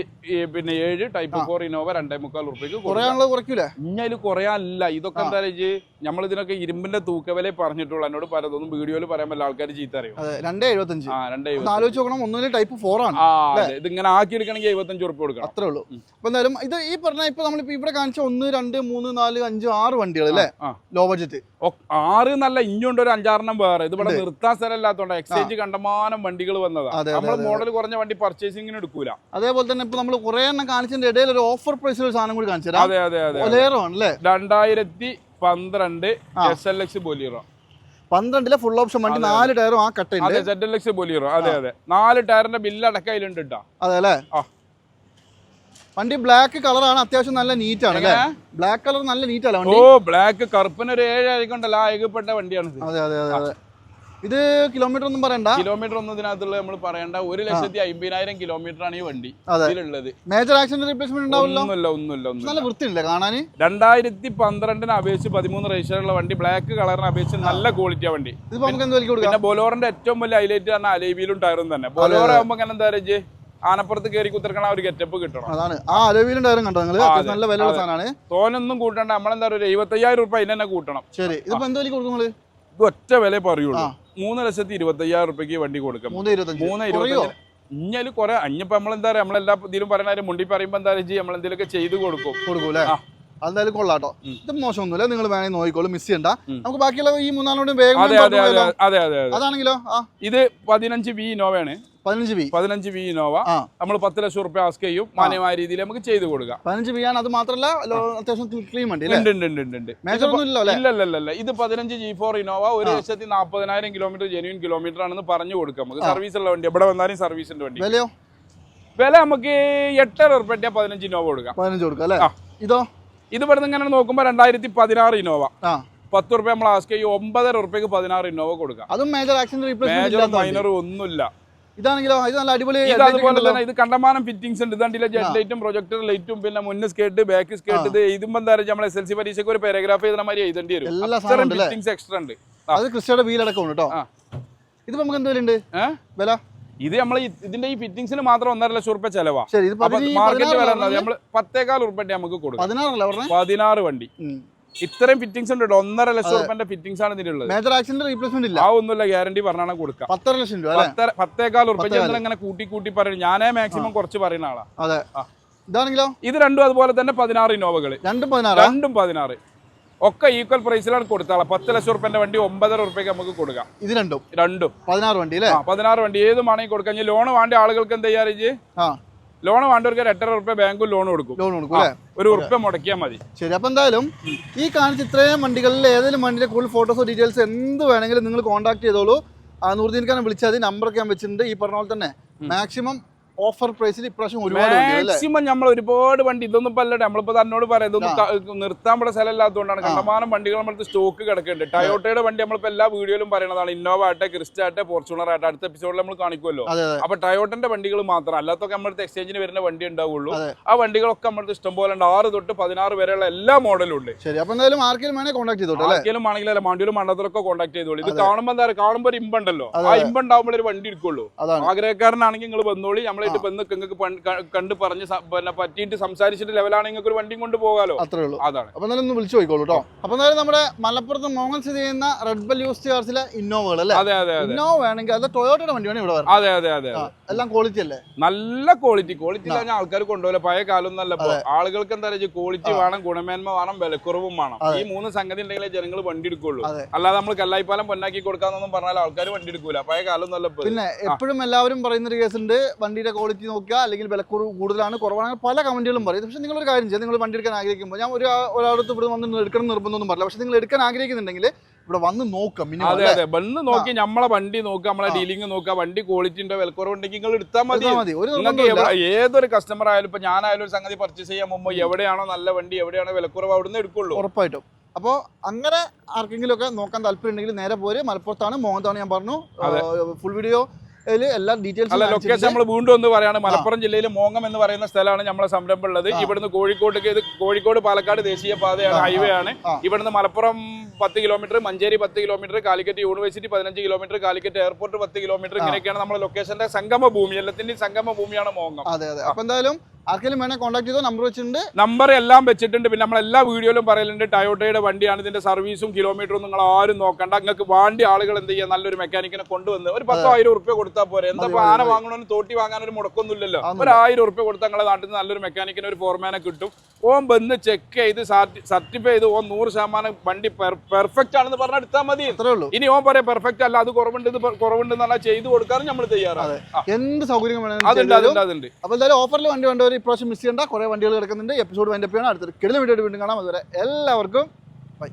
പിന്നെ ഏഴ് ടൈപ്പ് ഫോർ ഇനോവ രണ്ടേ മുക്കാൽ റുപ്യക്ക് കുറയാനുള്ളത് കുറയ്ക്കൂലേ? ഇനി ഇഞ്ഞതിൽ കുറയാനില്ല. ഇതൊക്കെ എന്താ വെച്ച് നമ്മൾ ഇതിനൊക്കെ ഇരുമ്പിന്റെ തൂക്കവില പറഞ്ഞിട്ടുള്ളൂ. എന്നോട് പലതൊന്നും വീഡിയോയിൽ പറയാൻ പറ്റില്ല ആൾക്കാർ ചീത്ത അറിയും അതെ രണ്ടേ എഴുപത്തഞ്ച്. ആ രണ്ടേ ഒന്ന് ആലോചിച്ച് നോക്കണം. ഒന്നിന് ടൈപ്പ് ഫോർ ആണ്. ആ ഇത് ഇങ്ങനെ ആക്കി എടുക്കണമെങ്കിൽ എഴുപത്തഞ്ച് ഉറുപ്പ് കൊടുക്കണം. അത്രേ ഉള്ളൂ. അപ്പൊ എന്തായാലും ഇത് ഈ പറഞ്ഞ ഇപ്പൊ നമ്മളിപ്പോ ഇവിടെ കാണിച്ച ഒന്ന് രണ്ട് മൂന്ന് നാല് അഞ്ച് ആറ് വണ്ടികൾ അല്ലേ? ലോ ബഡ്ജറ്റ് ആറ് നല്ല ഇഞ്ഞുണ്ട് ഒരു അഞ്ചാറെണ്ണം വേറെ. ഇത് ഇവിടെ നിർത്താൻ സ്ഥലമില്ലാത്തതുകൊണ്ട് എക്സ്ചേഞ്ച് കണ്ടമാനം വണ്ടികൾ വന്നതാ. അതെ, നമ്മൾ മോഡൽ കുറഞ്ഞ വണ്ടി പർച്ചേസിങ്ങിന് എടുക്കൂല. അതേപോലെ തന്നെ ഇപ്പൊ നമ്മൾ കുറെ എണ്ണം കാണിച്ചതിന്റെ ഇടയിൽ ഒരു ഓഫർ പ്രൈസിൽ ഒരു സാധനം കൂടി കാണിച്ചു അതെ അതെ അതെ അല്ലേ രണ്ടായിരത്തി പന്ത്രണ്ട് എസ് എൽ എക്സ് ബൊലീറോ പന്ത്രണ്ടിലെ ഫുൾ ഓപ്ഷൻ വണ്ടി നാല് ടയറും ആ കട്ടുണ്ട് അതെ സെഡ് എൽ എക്സ് ബൊലീറോ അതെ അതെ. നാല് ടയറിന്റെ ബില്ല് അടക്കയിലുണ്ട് കേട്ടോ അതെ അല്ലേ. വണ്ടി ബ്ലാക്ക് കളറാണ് അത്യാവശ്യം നല്ല നീറ്റ് ആണ് അല്ലേ? ബ്ലാക്ക് കളർ നല്ല നീറ്റ് അല്ല ഓ ബ്ലാക്ക് കറുപ്പിന് ഒരു ഏഴ് ആയിക്കൊണ്ടല്ലോ ആ ഏകപ്പെട്ട വണ്ടിയാണ് ഇത്. അതെ അതെ അതെ അതെ. ഇത് കിലോമീറ്റർ ഒന്നും പറയണ്ട? കിലോമീറ്റർ ഒന്നും ഇതിനകത്തുള്ള നമ്മൾ പറയണ്ട. ഒരു ലക്ഷത്തി അമ്പതിനായിരം കിലോമീറ്റർ ആണ് ഈ വണ്ടി. ഇതിലുള്ളത്. മേജർ ആക്സിഡന്റ് റീപ്ലേസ്മെന്റ് ഉണ്ടാവില്ല ഒന്നുമില്ല ഒന്നുമില്ല ഒന്നുമില്ല. നല്ല വൃത്തിയില്ല കാണാൻ രണ്ടായിരത്തി പന്ത്രണ്ടിന് അപേക്ഷിച്ച് പതിമൂന്ന് രജിസ്റ്ററുള്ള വണ്ടി ബ്ലാക്ക് കളറിന് അപേക്ഷിച്ച് നല്ല ക്വാളിറ്റി വണ്ടി. ഇത് നമുക്ക് എന്ത് വിലക്ക് കൊടുക്കാം? പിന്നെ ബൊലോറിന്റെ ഏറ്റവും വലിയ ഹൈലൈറ്റ് പറഞ്ഞാൽ അലേബിയിലും ടയറും തന്നെ. ബൊലോറ ആകുമ്പോൾ അങ്ങനെ എന്താ പറയുക ആനപ്പുറത്ത് കയറി കുത്തിറക്കണ ഒരു ഗെറ്റപ്പ് കിട്ടണം. അതാണ്. ആ അലോവിയിലും ടയറും കണ്ടോ നിങ്ങൾ നല്ല വിലയുള്ള. സാധനമാണ് തോനൊന്നും കൂട്ടണ്ട. നമ്മളെന്താ പറയുക എഴുപത്തയ്യായിരം റുപ്യ അതിന് തന്നെ കൂട്ടണം. ശരി. ഇതിപ്പോ എന്തോ കൊടുക്കും നിങ്ങൾ ഇത് ഒറ്റ വില പറയുള്ളൂ. മൂന്ന് ലക്ഷത്തി ഇരുപത്തയ്യായിരം റുപ്യക്ക് വണ്ടി കൊടുക്കാം. മൂന്ന് ഇരുപത്തഞ്ച്. ഇഞ്ഞാലും നമ്മൾ കുറെ അഞ്ഞിപ്പോ നമ്മളെന്താ പറയാ നമ്മളെല്ലാ ഇതിലും പറയുന്ന മുണ്ടി പറയുമ്പോ എന്താ പറയുക നമ്മൾ എന്തെങ്കിലുമൊക്കെ ചെയ്ത് കൊടുക്കും. കൊടുക്കും അല്ലേ ആ. അതെന്തായാലും കൊള്ളാട്ടോ. ഇത് മോശമൊന്നുമില്ല നിങ്ങൾ വേണമെങ്കിൽ നോക്കിക്കോളൂ മിസ് ചെയ്യണ്ട. നമുക്ക് ബാക്കിയുള്ള ഈ മൂന്നാലോടും വേഗം അതെ അതെ അതെ അതെ അതെ അതെ. അതാണെങ്കിലോ? ഇത് പതിനഞ്ച് വി ഇനോവയാണ് പതിനഞ്ച് ബി പതിനഞ്ച് വി ഇനോവ ആ. നമ്മൾ പത്ത് ലക്ഷം റുപ്യ ആസ്ക് ചെയ്യും. മാന്യമായ രീതിയിൽ നമുക്ക് ചെയ്ത് കൊടുക്കാം. പതിനഞ്ച് ബി ആണ് അത് മാത്രമല്ല അത്യാവശ്യം ക്ലീൻ വണ്ടി ഉണ്ട് ഇല്ല ഇത് പതിനഞ്ച് ജി ഫോർ ഇനോവ ഒരു ലക്ഷത്തി നാൽപ്പതിനായിരം കിലോമീറ്റർ ജെന്യൂൻ കിലോമീറ്റർ ആണെന്ന് പറഞ്ഞു കൊടുക്കാം. നമുക്ക് സർവീസ് ഉള്ള വണ്ടി. എവിടെ വന്നാലും സർവീസിന്റെ വണ്ടി. വിലയോ? വില നമുക്ക് എട്ടര ഉറുപ്പ്യ പതിനഞ്ച് ഇനോവ കൊടുക്കാം. പതിനഞ്ച് കൊടുക്കാം അല്ലേ. ഇതോ? ഇത് ഇവിടുന്ന് ഇങ്ങനെ നോക്കുമ്പോൾ രണ്ടായിരത്തി പതിനാറ് ഇന്നോവ. പത്ത് റുപ്യ നമ്മൾ ആസ്ക് ചെയ്യും ഒമ്പതര റുപ്യക്ക് പതിനാറ് ഇന്നോവ കൊടുക്കാം. അതും മേജർ മേജർ മൈനർ ഒന്നുമില്ല. ഇതാണെങ്കിലോ ഇത് നല്ല അടിപൊളി ഇത് അതുപോലെ തന്നെ ഇത് കണ്ടമാനം ഫിറ്റിംഗ്സ് ഉണ്ട്. ഇതാണ്ടില്ല ജെറ്റ് ലൈറ്റും പ്രൊജക്ടർ ലൈറ്റും പിന്നെ മുന്ന് സ്കേട്ട് ബാക്ക് സ്കേട്ട് ഇത് എഴുതുമ്പോൾ എന്താ പറയുക നമ്മൾ എസ് എൽ സി പരീക്ഷയ്ക്ക് ഒരു പാരഗ്രാഫ് എഴുതുന്ന മാതിരി എഴുതേണ്ടി വരും. ഫിറ്റിംഗ്സ് എക്സ്ട്രാ ഉണ്ട്. അത് ക്രിസ്റ്റിയുടെ വീലടക്കം ഉണ്ട് കേട്ടോ. ഇതിപ്പോ നമുക്ക് എന്തെങ്കിലും ഉണ്ട് വില? ഇത് നമ്മൾ ഇതിന്റെ ഈ ഫിറ്റിംഗ്സിന് മാത്രം ഒന്നര ലക്ഷം റുപ്യ ചെലവാ. മാർക്കറ്റ് വില നമ്മൾ പത്തേകാൽ റുപ്യ നമുക്ക് കൊടുക്കും. പതിനാറ് വണ്ടി. ഇത്രയും ഫിറ്റിംഗ്സ് ഉണ്ട്. ഒന്നര ലക്ഷം റുപ്യന്റെ ഫിറ്റിംഗ്സ് ആണ് ഇതിലുള്ളത് മേജർ ആക്സിഡന്റ് റീപ്ലേസ്മെന്റ് ഇല്ല. ആ ഒന്നുമില്ല ഗ്യാരണ്ടി പറഞ്ഞാണ് കൊടുക്കാം പത്തര ലക്ഷം രൂപ ഉറുപ്പ്യ പത്തേകാൽ. ഞങ്ങൾ ഇങ്ങനെ കൂട്ടി കൂട്ടി പറയും ഞാനേ മാക്സിമം കുറച്ച് പറയുന്ന ആളാ. അതെ. ഇതാണെങ്കിലോ? ഇത് രണ്ടും അതുപോലെ തന്നെ പതിനാറ് ഇന്നോവകൾ. രണ്ടും പതിനാറാ? രണ്ടും പതിനാറ്. ഒക്കെ ഈക്വൽ പ്രൈസിലാണ് കൊടുത്താളെ. പത്ത് ലക്ഷം റുപ്യന്റെ വണ്ടി ഒമ്പതര റുപ്യക്ക് നമുക്ക് കൊടുക്കാം. ഇത് രണ്ടും? രണ്ടും. പതിനാറ് വണ്ടി അല്ലേ? പതിനാറ് വണ്ടി. ഏത് വേണമെങ്കിൽ കൊടുക്കാം. ഇനി ലോൺ വേണ്ട ആളുകൾക്ക് എന്താ ചെയ്യാറ് ആ. ലോൺ വേണ്ടവർക്ക് എട്ടര റുപ്യ ബാങ്കും ലോൺ കൊടുക്കും. ലോൺ കൊടുക്കും ഒരു ഉറുപ്പ്യ മുടക്കിയാൽ മതി. ശരി അപ്പൊ എന്തായാലും ഈ കാണിച്ച ഇത്രയും വണ്ടികളിൽ ഏതെങ്കിലും വണ്ടിയുടെ കൂടുതൽ ഫോട്ടോസോ ഡീറ്റെയിൽസ് എന്ത് വേണമെങ്കിലും നിങ്ങൾ കോൺടാക്ട് ചെയ്തോളൂ. ആ നൂറുദ്ദീൻഖാനെ വിളിച്ചാൽ നമ്പറൊക്കെ ഞാൻ വെച്ചിട്ടുണ്ട്. ഈ പറഞ്ഞ പോലെ തന്നെ മാക്സിമം ഓഫർ പ്രൈസിൽ ഇപ്രാവശ്യം മാക്സിമം നമ്മൾ ഒരുപാട് വണ്ടി ഇതൊന്നും ഇപ്പൊ അല്ലട്ടെ നമ്മളിപ്പോ തന്നോട് പറയാം ഇതൊന്നും നിർത്താൻ ഇവിടെ സ്ഥലമില്ലാത്തതുകൊണ്ടാണ്. കണ്ടമാനം വണ്ടികൾ നമ്മൾക്ക് സ്റ്റോക്ക് കിടക്കുന്നുണ്ട്. ടയോട്ടയുടെ വണ്ടി നമ്മളിപ്പോ എല്ലാ വീഡിയോയിലും പറയുന്നതാണ് ഇന്നോവ ആട്ടെ ക്രിസ്റ്റ ആട്ടെ ഫോർച്യൂണർ ആട്ടെ അടുത്ത എപ്പിസോഡിൽ നമ്മൾ കാണിക്കുമല്ലോ. അപ്പൊ ടയോട്ടന്റെ വണ്ടികൾ മാത്രം അല്ലാത്തൊക്കെ നമ്മുടെ എക്സ്ചേഞ്ചിന് വരുന്ന വണ്ടി ഉണ്ടാവുള്ളൂ. ആ വണ്ടികളൊക്കെ നമ്മുടെ ഇഷ്ടം പോലെ ഉണ്ട്. ആറ് തൊട്ട് പതിനാറ് വരെയുള്ള എല്ലാ മോഡലും ഉണ്ട്. ശരി അപ്പൊ എന്തായാലും ആർക്കെങ്കിലും വേണേ കോൺടാക്ട് ചെയ്തോട്ടെ അല്ലേ? ആർക്കെങ്കിലും ആണെങ്കിലും അല്ല മണ്ടിയിലും മണ്ഡലത്തിലൊക്കെ കോൺടാക്ട് ചെയ്തോളൂ. ഇത് കാണുമ്പോൾ എന്താ കാണുമ്പോൾ ഒരു ഇമ്പുണ്ടല്ലോ. ആ ഇമ്പുണ്ടാവുമ്പോൾ ഒരു വണ്ടി എടുക്കുള്ളൂ. ആഗ്രഹക്കാരനാണെങ്കിൽ നിങ്ങൾ വന്നോളി. നമ്മളായിട്ട് ബന്ധു നിങ്ങൾക്ക് കണ്ട് പറഞ്ഞ് പിന്നെ പറ്റിയിട്ട് സംസാരിച്ചിട്ട് ലെവലാണ് നിങ്ങൾക്ക് ഒരു വണ്ടിയും കൊണ്ട് പോകാലോ? അത്രേ ഉള്ളൂ. അതാണ്. അപ്പൊ എന്നാലും ഒന്ന് വിളിച്ചു പോയിക്കോളൂ കേട്ടോ അപ്പൊ എന്നാലും നമ്മുടെ മലപ്പുറത്ത് മോഹൻ സ്ഥിതി ചെയ്യുന്ന റെഡ് ബൽ യൂസ് കാർസിലെ ഇന്നോവകൾ അല്ലേ? അതെ അതെ അതെ. ഇന്നോവ വേണമെങ്കിൽ അത് ടൊയോട്ടയുടെ വണ്ടി വേണമെങ്കിൽ ഇവിടെ അതെ അതെ അതെ എല്ലാം ക്വാളിറ്റി അല്ലേ? നല്ല ക്വാളിറ്റി ക്വാളിറ്റി ഇല്ലാഞ്ഞ ആൾക്കാർ കൊണ്ടുപോലെ പഴയ കാലം ഒന്നല്ല ഇപ്പൊ ആളുകൾക്ക് എന്താ പറയുക ക്വാളിറ്റി വേണം ഗുണമേന്മ വേണം വിലക്കുറവും വേണം. ഈ മൂന്ന് സംഗതി ഉണ്ടെങ്കിലേ ജനങ്ങൾ വണ്ടി എടുക്കുള്ളൂ. അല്ലാതെ നമ്മൾ കല്ലായിപ്പാലം പൊന്നാക്കി കൊടുക്കാന്നൊന്നും പറഞ്ഞാൽ ആൾക്കാർ വണ്ടി എടുക്കൂല. പഴയ കാലം ഇത്. പിന്നെ എപ്പോഴും എല്ലാവരും പറയുന്ന ഒരു കേസുണ്ട് വണ്ടിയുടെ ക്വാളിറ്റി നോക്കുക അല്ലെങ്കിൽ വിലക്കുറവ് കൂടുതലാണ് കുറവാണ്. പല കമന്റുകളും പറയും. പക്ഷേ നിങ്ങളൊരു കാര്യം ചെയ്യുക നിങ്ങൾ വണ്ടി എടുക്കാൻ ആഗ്രഹിക്കുമ്പോൾ ഞാൻ ഒരു ഒരാളടുത്ത് ഇവിടെ വന്ന് എടുക്കണം നിർബന്ധമൊന്നും പറയില്ല പക്ഷെ നിങ്ങൾ എടുക്കാൻ ആഗ്രഹിക്കുന്നുണ്ടെങ്കിൽ ഇവിടെ വന്ന് നോക്കാം അതെ അതെ. വന്ന് നോക്കി നമ്മളെ വണ്ടി നോക്കുക നമ്മളെ ഡീലിംഗ് നോക്കുക വണ്ടി ക്വാളിറ്റിന്റെ ഉണ്ടോ വിലക്കുറവുണ്ടെങ്കിൽ നിങ്ങൾ എടുത്താൽ മതി. ഏതൊരു കസ്റ്റമർ ആയാലും ഇപ്പൊ ഞാനായാലും ഒരു സംഗതി പർച്ചേസ് ചെയ്യാൻ മുമ്പ് എവിടെയാണോ നല്ല വണ്ടി എവിടെയാണോ വിലക്കുറവ് അവിടെ നിന്ന് എടുക്കുള്ളൂ. ഉറപ്പായിട്ടും. അപ്പോൾ അങ്ങനെ ആർക്കെങ്കിലും ഒക്കെ നോക്കാൻ താല്പര്യം ഉണ്ടെങ്കിൽ നേരെ പോര്. മലപ്പുറത്താണ് മോഹൻതാണ് ഞാൻ പറഞ്ഞു. ഫുൾ വീഡിയോ എല്ലാ അല്ല ഡീറ്റെയിൽസ് ലൊക്കേഷൻ നമ്മൾ വീണ്ടും ഒന്ന് പറയാണ്. മലപ്പുറം ജില്ലയിൽ മോങ്ങം എന്ന് പറയുന്ന സ്ഥലമാണ് നമ്മളെ സംരംഭം ഉള്ളത് ഇവിടുന്ന് കോഴിക്കോട്ടേക്ക് ഇത് കോഴിക്കോട് പാലക്കാട് ദേശീയ പാതയാണ് ഹൈവേ ആണ്. ഇവിടുന്ന് മലപ്പുറം പത്ത് കിലോമീറ്റർ മഞ്ചേരി പത്ത് കിലോമീറ്റർ കാലിക്കറ്റ് യൂണിവേഴ്സിറ്റി പതിനഞ്ച് കിലോമീറ്റർ കാലിക്കറ്റ് എയർപോർട്ട് പത്ത് കിലോമീറ്റർ ഇങ്ങനെയൊക്കെയാണ് നമ്മുടെ ലൊക്കേഷന്റെ സംഗമ ഭൂമി എല്ലാത്തിന്റെയും സംഗമ ഭൂമിയാണ് മോങ്ങം. അതെ അതെ. അപ്പൊ എന്തായാലും ആർക്കെങ്കിലും വേണേൽ കോൺടാക്ട് ചെയ്തോ? നമ്പർ വെച്ചിട്ടുണ്ട്. നമ്പർ എല്ലാം വെച്ചിട്ടുണ്ട്. പിന്നെ നമ്മൾ എല്ലാ വീഡിയോയിലും പറയലുണ്ട്. ടയോട്ടയുടെ വണ്ടിയാണ്. ഇതിന്റെ സർവീസും കിലോമീറ്ററും നിങ്ങൾ ആരും നോക്കണ്ട. നിങ്ങൾക്ക് വണ്ടി ആളുകൾ എന്ത് ചെയ്യുക നല്ലൊരു മെക്കാനിക്കിനെ കൊണ്ടുവന്ന് ഒരു പത്തോ ആയിരം ഉറുപ്പ്യ കൊടുത്താൽ പോരെ. എന്താ ഇപ്പൊ ആന വാങ്ങണമെന്ന് തോട്ടി വാങ്ങാൻ ഒരു മുടക്കൊന്നുമില്ലല്ലോ ഒരു ആയിരം ഉറുപ്പ്യ കൊടുത്താൽ നിങ്ങളെ നാട്ടിൽ നിന്ന് നല്ലൊരു മെക്കാനിക്കിനെ ഒരു ഫോർമാനെ കിട്ടും. ഓം വന്ന് ചെക്ക് ചെയ്ത് സർട്ടിഫൈ ചെയ്ത് ഓം നൂറ് ശതമാനം വണ്ടി പെർഫെക്റ്റ് ആണെന്ന് പറഞ്ഞാൽ എടുത്താൽ മതി. ഇനി ഓം പറയാം പെർഫെക്റ്റ് അല്ല അത് കുറവുണ്ട് ഇത് കുറവുണ്ട് എന്നുള്ള ചെയ്ത് കൊടുക്കാനും നമ്മൾ തയ്യാറാണ്. എന്ത് സൗകര്യം വേണം അതുണ്ട് അതുണ്ട് അതുണ്ട്. അപ്പോൾ എന്തായാലും ഓഫറിൽ വണ്ടി വേണ്ടവർ ഇപ്രാവശ്യം മിസ് ചെയ്യേണ്ട. കുറേ വണ്ടികൾ കിടക്കുന്നുണ്ട്. എപ്പിസോഡ് വൈൻഡപ്പ് ചെയ്യണം. അടുത്തൊരു കിടന്ന വീഡിയോ വീണ്ടും കാണാം. അതുവരെ എല്ലാവർക്കും ബൈ